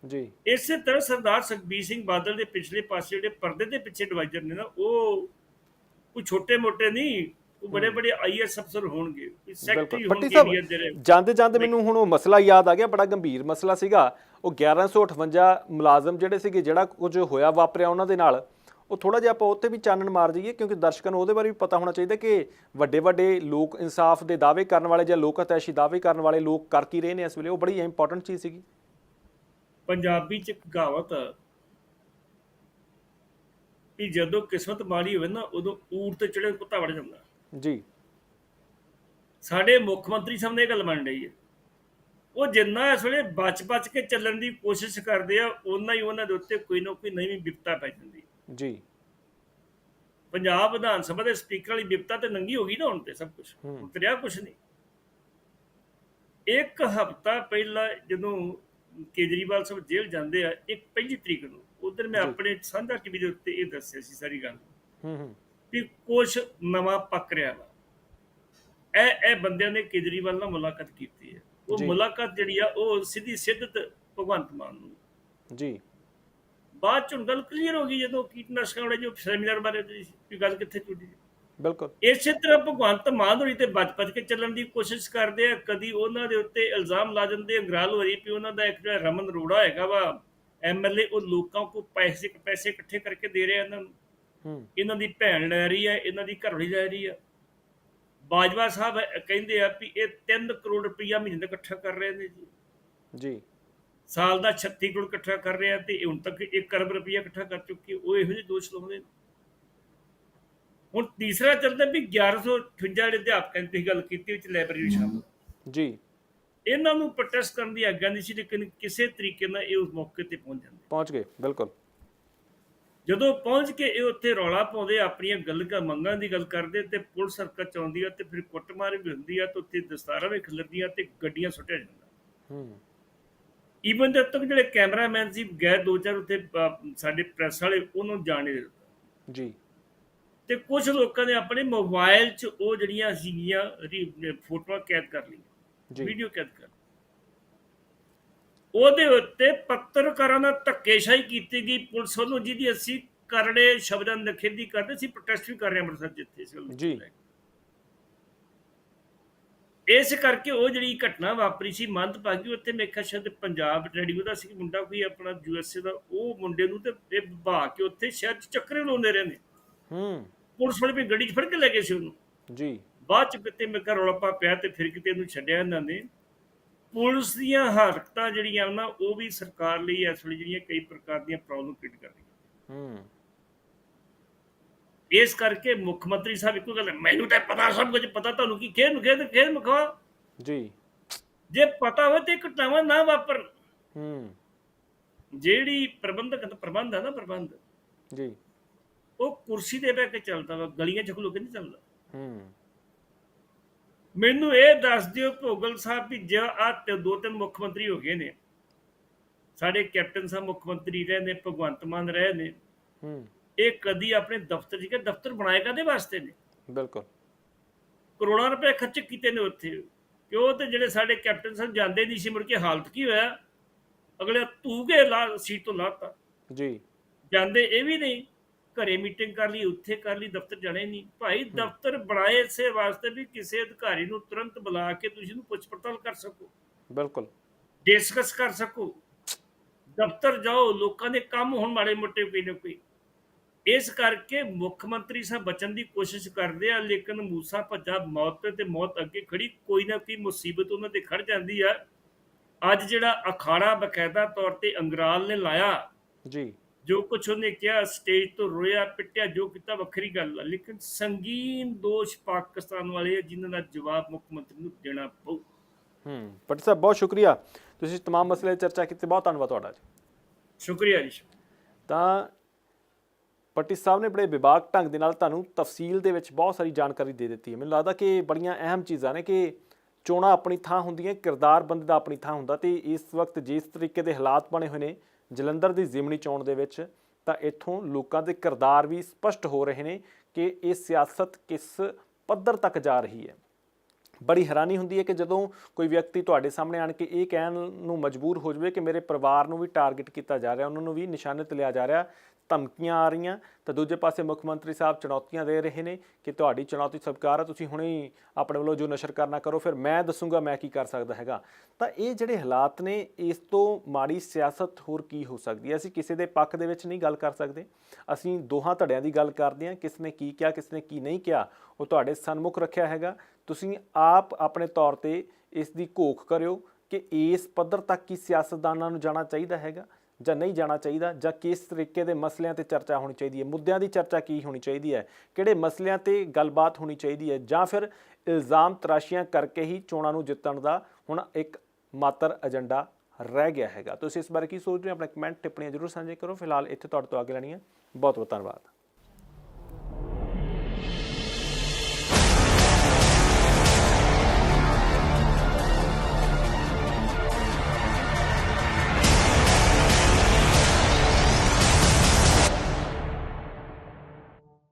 ਜੀ।
ਇਸੇ ਤਰ੍ਹਾਂ ਸਰਦਾਰ ਸੁਖਬੀਰ ਸਿੰਘ ਬਾਦਲ ਦੇ ਪਿਛਲੇ ਪਾਸੇ ਜਿਹੜੇ ਪਰਦੇ ਦੇ ਪਿੱਛੇ ਐਡਵਾਈਜ਼ਰ ਨੇ ਨਾ ਉਹ ਕੋਈ ਛੋਟੇ ਮੋਟੇ ਨਹੀਂ ਉਹ ਬੜੇ ਬੜੇ ਆਈਐਸ ਅਫਸਰ ਹੋਣਗੇ। ਸੈਕਟਰੀ ਹੋਣਗੇ
ਸਾਹਿਬ ਜਾਂਦੇ ਜਾਂਦੇ ਮੈਨੂੰ ਹੁਣ ਉਹ ਮਸਲਾ ਯਾਦ ਆ ਗਿਆ ਬੜਾ ਗੰਭੀਰ ਮਸਲਾ ਸੀਗਾ। ਉਹ 1158 ਮੁਲਾਜ਼ਮ ਜਿਹੜੇ ਸੀਗੇ ਜਿਹੜਾ ਕੁਝ ਹੋਇਆ ਵਾਪਰਿਆ ਉਹਨਾਂ ਦੇ ਨਾਲ। ਉਹ ਥੋੜਾ ਜਿਹਾ ਆਪਾਂ ਉੱਤੇ ਵੀ ਚਾਨਣ ਮਾਰ ਜਾਈਏ ਕਿਉਂਕਿ ਦਰਸ਼ਕਾਂ ਨੂੰ ਉਹਦੇ ਬਾਰੇ ਵੀ ਪਤਾ ਹੋਣਾ ਚਾਹੀਦਾ ਕਿ ਵੱਡੇ ਵੱਡੇ ਲੋਕ ਇਨਸਾਫ ਦੇ ਦਾਅਵੇ ਕਰਨ ਵਾਲੇ ਜਾਂ ਲੋਕ ਹਤੈਸ਼ੀ ਦਾਅਵੇ ਕਰਨ ਵਾਲੇ ਲੋਕ ਕਰ ਕੀ ਰਹੇ ਨੇ ਇਸ ਵੇਲੇ। ਉਹ ਬੜੀ ਇੰਪੋਰਟੈਂਟ ਚੀਜ਼ ਸੀਗੀ।
ਪੰਜਾਬੀ ਚ ਇੱਕ ਕਹਾਵਤ ਕਿ ਜਦੋਂ ਕਿਸਮਤ ਮਾੜੀ ਹੋਵੇ ਨਾ ਉਦੋਂ ਊਠ ਤੇ ਚੜੇ ਕੁੱਤਾ ਵੜ ਜਾਂਦਾ।
ਜੀ।
ਸਾਡੇ ਮੁੱਖ ਮੰਤਰੀ ਸਾਹਿਬ ਨੇ ਇਹ ਗੱਲ ਮੰਨ ਲਈ ਹੈ। ਉਹ ਜਿੰਨਾ ਇਸ ਵੇਲੇ ਬਚ-ਬਚ ਕੇ ਚੱਲਣ ਦੀ ਕੋਸ਼ਿਸ਼ ਕਰਦੇ ਆ ਉਨਾ ਹੀ ਉਹਨਾਂ ਦੇ ਉੱਤੇ ਕੋਈ ਨਾ ਕੋਈ ਨਵੀਂ ਵਿਪਤਾ ਪੈ ਜਾਂਦੀ।
ਜੀ।
ਪੰਜਾਬ ਵਿਧਾਨ ਸਭਾ ਦੇ ਸਪੀਕਰ ਵਾਲੀ ਵਿਪਤਾ ਤੇ ਨੰਗੀ ਹੋ ਗਈ ਨਾ ਹੁਣ ਤੇ ਸਭ ਕੁਝ ਰਿਹਾ ਕੁਝ ਨਹੀਂ। ਇੱਕ ਹਫਤਾ ਪਹਿਲਾਂ ਜਦੋਂ ਕੇਜਰੀਵਾਲ ਸਾਹਿਬ ਜੇਲ੍ਹ ਜਾਂਦੇ ਆ ਇੱਕ ਪਹਿਲੀ ਤਰੀਕ ਨੂੰ ਉਧਰ ਮੈਂ। ਆਪਣੇ ਸਾਂਝਾ ਟੀਵੀ ਦੇ ਉੱਤੇ ਇਹ ਦੱਸਿਆ ਸੀ ਸਾਰੀ ਗੱਲ।
ਹੂੰ ਹੂੰ।
ਵੀ ਕੁਝ ਨਵਾਂ ਪੱਕ ਰਿਹਾ ਵਾ। ਇਹ ਇਹ ਬੰਦਿਆਂ ਨੇ ਕੇਜਰੀਵਾਲ ਨਾਲ ਮੁਲਾਕਾਤ ਕੀਤੀ ਹੈ। ਉਹ। ਮੁਲਾਕਾਤ ਜਿਹੜੀ ਆ ਉਹ ਸਿੱਧੀ ਸਿੱਧਤ ਭਗਵੰਤ ਮਾਨ ਨੂੰ।
ਜੀ।
ਬਾਅਦ ਚ ਗੱਲ ਕਲੀਅਰ ਹੋ ਗਈ ਜਦੋਂ ਕੀਟਨਾਸ਼ਕਾਂ ਵਾਲੇ ਜੋ ਸੈਮੀਨਾਰ ਬਾਰੇ ਤੁਸੀਂ ਗੱਲ ਕਿੱਥੇ ਟੁੱਟੀ
ਬਿਲਕੁਲ।
ਇਸੇ ਤਰ੍ਹਾਂ ਭਗਵੰਤ ਮਾਨ ਹੋਰੀ ਤੇ ਬਚ-ਬਚ ਕੇ ਚੱਲਣ ਦੀ ਕੋਸ਼ਿਸ਼ ਕਰਦੇ ਆ। ਕਦੀ ਉਹਨਾਂ ਦੇ ਉੱਤੇ ਇਲਜ਼ਾਮ ਲਾ ਦਿੰਦੇ ਅੰਗਰਾਲ ਹੋਰੀ ਵੀ ਉਹਨਾਂ ਦਾ ਇੱਕ ਜਿਹੜਾ ਰਮਨ ਰੋੜਾ ਹੈਗਾ ਵਾ ਐਮਐਲਏ ਉਹ ਲੋਕਾਂ ਕੋ ਪੈਸੇ ਪੈਸੇ ਇਕੱਠੇ ਕਰਕੇ ਦੇ ਰਿਹਾ ਇਹਨਾਂ ਨੂੰ।
ਹੂੰ।
ਇਹਨਾਂ ਦੀ ਭੈਣ ਲੈ ਰਹੀ ਹੈ ਇਹਨਾਂ ਦੀ ਘਰਵਾਲੀ ਲੈ ਰਹੀ ਹੈ। ਬਾਜਵਾ ਸਾਹਿਬ ਕਹਿੰਦੇ ਆ ਵੀ ਇਹ 3 ਕਰੋੜ ਰੁਪਈਆ ਮਹੀਨੇ ਦਾ ਇਕੱਠਾ ਕਰ ਰਹੇ ਨੇ ਜੀ।
ਜੀ।
ਸਾਲ ਦਾ 36 ਕਰੋੜ ਇਕੱਠਾ ਕਰ ਰਹੇ ਤੇ ਹੁਣ ਤੱਕ 1 ਅਰਬ ਰੁਪਈਆ ਇਕੱਠਾ ਕਰ ਚੁੱਕੇ ਉਹ ਇਹੋ ਜਿਹੇ ਦੋਸ਼ ਲਾਉਂਦੇ ਨੇ। ਹੁਣ ਤੀਸਰਾ ਚੱਲਦਾ ਵੀ 1158 ਜਿਹੜੇ ਅਧਿਆਪਕਾਂ ਦੀ ਗੱਲ ਕੀਤੀ ਵਿੱਚ ਲਾਇਬ੍ਰੇਰੀ ਸ਼ਾਮਲ।
ਜੀ।
ਇਹਨਾਂ ਨੂੰ ਪ੍ਰੋਟੈਸਟ ਕਰਨ ਦੀ ਆਗਿਆ ਨਹੀਂ ਸੀ ਲੇਕਿਨ ਕਿਸੇ ਤਰੀਕੇ ਨਾਲ ਇਹ ਉਸ ਮੌਕੇ ਤੇ ਪਹੁੰਚ ਜਾਂਦੇ।
ਪਹੁੰਚ ਗਏ ਬਿਲਕੁਲ।
ਜਦੋਂ ਪਹੁੰਚ ਕੇ ਇਹ ਉੱਥੇ ਰੌਲਾ ਪਾਉਂਦੇ ਆਪਣੀਆਂ ਗੱਲ ਮੰਗਾਂ ਦੀ ਗੱਲ ਕਰਦੇ ਤੇ ਪੁਲਿਸ ਹਰਕਤ ਚ ਆਉਂਦੀ ਆ ਤੇ ਫਿਰ ਕੁੱਟਮਾਰ ਵੀ ਹੁੰਦੀ ਆ ਤੇ ਉੱਥੇ ਦਸਤਾਰਾਂ ਵੀ ਖਿਲਰਦੀਆਂ ਤੇ ਗੱਡੀਆਂ ਸੁੱਟਿਆ ਜਾਂਦਾ।
ਹੂੰ।
ਈਵਨ ਜਦ ਤੱਕ ਜਿਹੜੇ ਕੈਮਰਾਮੈਨ ਸੀ ਗਏ ਦੋ ਚਾਰ ਉੱਥੇ ਸਾਡੇ ਪ੍ਰੈਸ ਵਾਲੇ ਉਹਨਾਂ ਨੂੰ ਜਾਣ
ਜੀ।
ਤੇ ਕੁਝ ਲੋਕਾਂ ਨੇ ਆਪਣੇ ਮੋਬਾਈਲ 'ਚ ਉਹ ਜਿਹੜੀਆਂ ਸੀਗੀਆਂ ਫੋਟੋਆਂ ਕੈਦ ਕਰ ਲਈਆਂ। ਵੀਡੀਓ ਕੈਦ ਕਰ ਉਹਦੇ ਉੱਤੇ ਪੱਤਰਕਾਰਾਂ ਨਾਲ ਧੱਕੇਸ਼ਾਹੀ ਕੀਤੀ ਗਈ। ਪੁਲਿਸ ਵੱਲੋਂ ਜਿਹਦੀ ਅਸੀਂ ਕਰੜੇ ਸ਼ਬਦਾਂ ਦੀ ਨਿਖੇਧੀ ਕਰਦੇ ਸੀ ਪ੍ਰੋਟੈਸਟ ਵੀ ਕਰ ਰਹੇ ਅੰਮ੍ਰਿਤਸਰ ਜਿੱਥੇ ਨੂੰ
ਜੀ।
ਇਸ ਕਰਕੇ ਉਹ ਜਿਹੜੀ ਘਟਨਾ ਵਾਪਰੀ ਸੀ ਮੰਦਭਾਗੀ ਉੱਥੇ ਮੇਰੇ ਖਿਆਲ ਸ਼ਾਇਦ ਪੰਜਾਬ ਰੇਡੀਓ ਦਾ ਸੀ ਮੁੰਡਾ ਕੋਈ ਆਪਣਾ ਯੂਐਸਏ ਦਾ ਉਹ ਮੁੰਡੇ ਨੂੰ ਤੇ ਇਹ ਭਾ ਕੇ ਉੱਥੇ ਸ਼ਹਿਰ ਚ ਚੱਕਰੇ ਲਾਉਂਦੇ ਰਹੇ ਨੇ
ਹੂੰ।
ਪੁਲਿਸ ਵਾਲੇ ਵੀ ਗੱਡੀ 'ਚ ਫੜ ਕੇ ਲੈ ਗਏ ਸੀ ਉਹਨੂੰ।
ਜੀ।
ਬਾਅਦ ਚ ਕਿਤੇ ਮੇਰੇ ਘਰ ਰੌਲਾ ਪਾ ਪਿਆ ਤੇ ਫਿਰ ਕਿਤੇ ਇਹਨੂੰ ਛੱਡਿਆ ਇਹਨਾਂ ਨੇ। ਪੁਲਿਸ ਦੀਆਂ ਹਰਕਤਾਂ ਜਿਹੜੀਆਂ ਨਾ ਉਹ ਵੀ ਸਰਕਾਰ ਲਈ ਇਸ ਵੇਲੇ ਜਿਹੜੀਆਂ ਕਈ ਪ੍ਰਕਾਰ ਦੀਆਂ ਪ੍ਰੋਬਲਮ ਕ੍ਰੀਏਟ ਕਰ ਰਹੀਆਂ।
ਹੂੰ।
ਇਸ ਕਰਕੇ ਮੁੱਖ ਮੰਤਰੀ ਸਾਹਿਬ ਇੱਕੋ ਗੱਲ ਮੈਨੂੰ ਤਾਂ ਪਤਾ ਸਭ ਕੁਝ ਪਤਾ ਤੁਹਾਨੂੰ ਕੀ ਖੇਡ ਨੂੰ ਖੇਡ ਖੇਡ ਮੁਖਾ
ਜੀ।
ਜੇ ਪਤਾ ਹੋਵੇ ਤੇ ਘਟਨਾਵਾਂ ਨਾ ਵਾਪਰਨ
ਹੂੰ।
ਜਿਹੜੀ ਪ੍ਰਬੰਧਕ ਦਾ ਪ੍ਰਬੰਧ ਹੈ ਨਾ ਪ੍ਰਬੰਧ
ਜੀ।
ਉਹ ਕੁਰਸੀ ਤੇ ਬਹਿ ਕੇ ਚੱਲਦਾ ਵਾ ਗਲੀਆਂ ਚ ਖਲੋ ਕੇ ਨਹੀਂ ਚੱਲਦਾ।
ਹੂੰ।
ਮੈਨੂੰ ਇਹ ਦੱਸ ਦਿਓ ਭੋਗਲ ਸਾਹਿਬ ਵੀ ਜੇ ਆ ਤੇ ਦੋ ਤਿੰਨ ਮੁੱਖ ਮੰਤਰੀ ਹੋ ਗਏ ਨੇ। ਸਾਡੇ ਕੈਪਟਨ ਸਾਹਿਬ ਮੁੱਖ ਮੰਤਰੀ ਰਹੇ ਨੇ ਭਗਵੰਤ ਮਾਨ ਰਹੇ ਨੇ।
ਹੂੰ।
ਇਹ ਕਦੀ ਆਪਣੇ ਦਫ਼ਤਰ ਜੀ ਕੇ ਦਫ਼ਤਰ ਬਣਾਏ ਕਾਦੇ ਵਾਸਤੇ ਨੇ?
ਬਿਲਕੁਲ।
ਕਰੋੜਾਂ ਰੁਪਏ ਖਰਚ ਕੀਤੇ ਨੇ ਉੱਥੇ। ਕਿਉਂ ਤੇ ਜਿਹੜੇ ਸਾਡੇ ਕੈਪਟਨ ਸਾਹਿਬ ਜਾਂਦੇ ਨਹੀਂ ਸੀ ਮੁੜ ਕੇ ਹਾਲਤ ਕੀ ਹੋਇਆ? ਅਗਲੇ ਤੂੰ ਕੇ ਲਾ ਸੀਟ ਤੋਂ ਲਾਤਾ।
ਜੀ।
ਜਾਂਦੇ ਇਹ ਵੀ ਨਹੀਂ। ਘਰੇ ਮੀਟਿੰਗ ਕਰ ਲਈ ਉੱਥੇ ਕਰ ਲਈ ਦਫ਼ਤਰ ਜਾਣੇ ਨਹੀਂ। ਭਾਈ ਦਫ਼ਤਰ ਬਣਾਏ ਇਸੇ ਵਾਸਤੇ ਵੀ ਕਿਸੇ ਅਧਿਕਾਰੀ ਨੂੰ ਤੁਰੰਤ ਬੁਲਾ ਕੇ ਤੁਸੀਂ ਨੂੰ ਪੁੱਛ ਪੜਤਾਲ ਕਰ ਸਕੋ।
ਬਿਲਕੁਲ।
ਡਿਸਕਸ ਕਰ ਸਕੋ। ਦਫ਼ਤਰ ਜਾਓ ਲੋਕਾਂ ਦੇ ਕੰਮ ਹੁਣ ਮਾੜੇ ਮੋਟੇ ਕੋਈ ਨਾ ਕੋਈ। ਇਸ ਕਰਕੇ ਮੁੱਖ ਮੰਤਰੀ ਸਾਹਿਬ ਬਚਣ ਦੀ ਕੋਸ਼ਿਸ਼ ਕਰਦੇ ਆ ਲੇਕਿਨ ਮੂਸਾ ਭੱਜਾ ਮੌਤ ਤੇ ਤੇ ਮੌਤ ਅੱਗੇ ਖੜੀ ਕੋਈ ਨਾ ਕੋਈ ਮੁਸੀਬਤ ਉਹਨਾਂ ਤੇ ਖੜ ਜਾਂਦੀ ਆ। ਅੱਜ ਜਿਹੜਾ ਅਖਾੜਾ ਬਕਾਇਦਾ ਤੌਰ ਤੇ ਅੰਗਰਾਲ ਨੇ ਲਾਇਆ
ਜੀ।
ਜੋ ਕੁਝ ਉਹਨੇ ਕਿਹਾ ਸਟੇਜ ਤੋਂ ਰੋਇਆ ਪਿੱਟਿਆ ਜੋ ਕੀਤਾ ਵੱਖਰੀ ਗੱਲ ਆ ਲੇਕਿਨ ਸੰਗੀਨ ਦੋਸ਼ ਪਾਕਿਸਤਾਨ ਵਾਲੇ ਆ, ਜਿਨ੍ਹਾਂ ਦਾ ਜਵਾਬ ਮੁੱਖ ਮੰਤਰੀ ਨੂੰ ਦੇਣਾ ਪਊ
ਹੂੰ ਪਟਿਲ ਸਾਹਿਬ ਬਹੁਤ ਸ਼ੁਕਰੀਆ ਤੁਸੀਂ तमाम ਮਸਲੇ 'ਤੇ ਚਰਚਾ ਕੀਤੀ ਬਹੁਤ ਧੰਨਵਾਦ ਤੁਹਾਡਾ ਜੀ
ਸ਼ੁਕਰੀਆ ਜੀ
ਤਾਂ ਪੱਟੀ ਸਾਹਿਬ ਨੇ ਬੜੇ ਵਿਭਾਗ ਢੰਗ ਦੇ ਨਾਲ ਤੁਹਾਨੂੰ ਤਫਸੀਲ ਦੇ ਵਿੱਚ ਬਹੁਤ ਸਾਰੀ ਜਾਣਕਾਰੀ ਦੇ ਦਿੱਤੀ ਹੈ ਮੈਨੂੰ ਲੱਗਦਾ ਕਿ ਇਹ ਬੜੀਆਂ ਅਹਿਮ ਚੀਜ਼ਾਂ ਨੇ ਕਿ ਚੋਣਾਂ ਆਪਣੀ ਥਾਂ ਹੁੰਦੀਆਂ ਕਿਰਦਾਰ ਬੰਦੇ ਦਾ ਆਪਣੀ ਥਾਂ ਹੁੰਦਾ ਤੇ ਇਸ ਵਕਤ ਜਿਸ ਤਰੀਕੇ ਦੇ ਹਾਲਾਤ ਬਣੇ ਹੋਏ ਨੇ ਜਲੰਧਰ ਦੀ ਜ਼ਿਮਨੀ ਚੋਣ ਦੇ ਵਿੱਚ ਤਾਂ ਇੱਥੋਂ ਲੋਕਾਂ ਦੇ ਕਿਰਦਾਰ ਵੀ ਸਪਸ਼ਟ ਹੋ ਰਹੇ ਨੇ ਕਿ ਇਹ ਸਿਆਸਤ ਕਿਸ ਪੱਧਰ ਤੱਕ ਜਾ ਰਹੀ ਹੈ। ਬੜੀ ਹੈਰਾਨੀ ਹੁੰਦੀ ਹੈ ਕਿ ਜਦੋਂ ਕੋਈ ਵਿਅਕਤੀ ਤੁਹਾਡੇ ਸਾਹਮਣੇ ਆਣ ਕੇ ਇਹ ਕਹਿਣ ਨੂੰ ਮਜਬੂਰ ਹੋ ਜਾਵੇ ਕਿ ਮੇਰੇ ਪਰਿਵਾਰ ਨੂੰ ਵੀ ਟਾਰਗੇਟ ਕੀਤਾ ਜਾ ਰਿਹਾ, ਉਹਨਾਂ ਨੂੰ ਵੀ ਨਿਸ਼ਾਨੇ ਤੇ ਲਿਆ ਜਾ ਰਿਹਾ ਧਮਕੀਆਂ ਆ ਰਹੀਆਂ। ਤਾਂ ਦੂਜੇ ਪਾਸੇ ਮੁੱਖ ਮੰਤਰੀ ਸਾਹਿਬ ਚੁਣੌਤੀਆਂ ਦੇ ਰਹੇ ਨੇ ਕਿ ਤੁਹਾਡੀ ਚੁਣੌਤੀ ਸਵੀਕਾਰ ਆ, ਤੁਸੀਂ ਹੁਣੇ ਹੀ ਆਪਣੇ ਵੱਲੋਂ ਜੋ ਨਸ਼ਰ ਕਰਨਾ ਕਰੋ, ਫਿਰ ਮੈਂ ਦੱਸੂਗਾ ਮੈਂ ਕੀ ਕਰ ਸਕਦਾ ਹੈਗਾ। ਤਾਂ ਇਹ ਜਿਹੜੇ ਹਾਲਾਤ ਨੇ, ਇਸ ਤੋਂ ਮਾੜੀ ਸਿਆਸਤ ਹੋਰ ਕੀ ਹੋ ਸਕਦੀ ਹੈ? ਅਸੀਂ ਕਿਸੇ ਦੇ ਪੱਖ ਦੇ ਵਿੱਚ ਨਹੀਂ ਗੱਲ ਕਰ ਸਕਦੇ। ਅਸੀਂ ਦੋਹਾਂ ਧੜਿਆਂ ਦੀ ਗੱਲ ਕਰਦੇ ਹਾਂ, ਕਿਸ ਨੇ ਕੀ ਕਿਹਾ, ਕਿਸ ਨੇ ਕੀ ਨਹੀਂ ਕਿਹਾ, ਉਹ ਤੁਹਾਡੇ ਸਨਮੁਖ ਰੱਖਿਆ ਹੈਗਾ। ਤੁਸੀਂ ਆਪ ਆਪਣੇ ਤੌਰ ਤੇ ਇਸ ਦੀ ਘੋਖ ਕਰਿਓ ਕਿ ਇਸ ਪੱਧਰ ਤੱਕ ਕੀ ਸਿਆਸਤਦਾਨਾਂ ਨੂੰ ਜਾਣਾ ਚਾਹੀਦਾ ਹੈਗਾ। ਜਾਂ ਨਹੀਂ ਜਾਣਾ ਚਾਹੀਦਾ ਜਾਂ ਕਿਸ ਤਰੀਕੇ ਦੇ ਮਸਲਿਆਂ ਤੇ ਚਰਚਾ ਹੋਣੀ ਚਾਹੀਦੀ ਹੈ, ਮੁੱਦਿਆਂ ਦੀ ਚਰਚਾ ਕੀ ਹੋਣੀ ਚਾਹੀਦੀ ਹੈ, ਕਿਹੜੇ ਮਸਲਿਆਂ ਤੇ ਗੱਲਬਾਤ ਹੋਣੀ ਚਾਹੀਦੀ ਹੈ ਜਾਂ ਫਿਰ ਇਲਜ਼ਾਮ ਤਰਾਸ਼ੀਆਂ ਕਰਕੇ ਹੀ ਚੋਣਾਂ ਨੂੰ ਜਿੱਤਣ ਦਾ ਹੁਣ ਇੱਕ ਮਾਤਰ ਏਜੰਡਾ ਰਹਿ ਗਿਆ ਹੈਗਾ। ਤੁਸੀਂ ਇਸ ਬਾਰੇ ਕੀ ਸੋਚਦੇ ਹੋ? ਆਪਣਾ ਕਮੈਂਟ, ਟਿੱਪਣੀਆਂ ਜ਼ਰੂਰ ਸਾਂਝੇ ਕਰੋ। ਫਿਲਹਾਲ ਇੱਥੇ ਤੁਹਾਡੇ ਤੋਂ ਅੱਗੇ ਲੈਣੀ ਹੈ ਬਹੁਤ ਬਹੁਤ ਧੰਨਵਾਦ।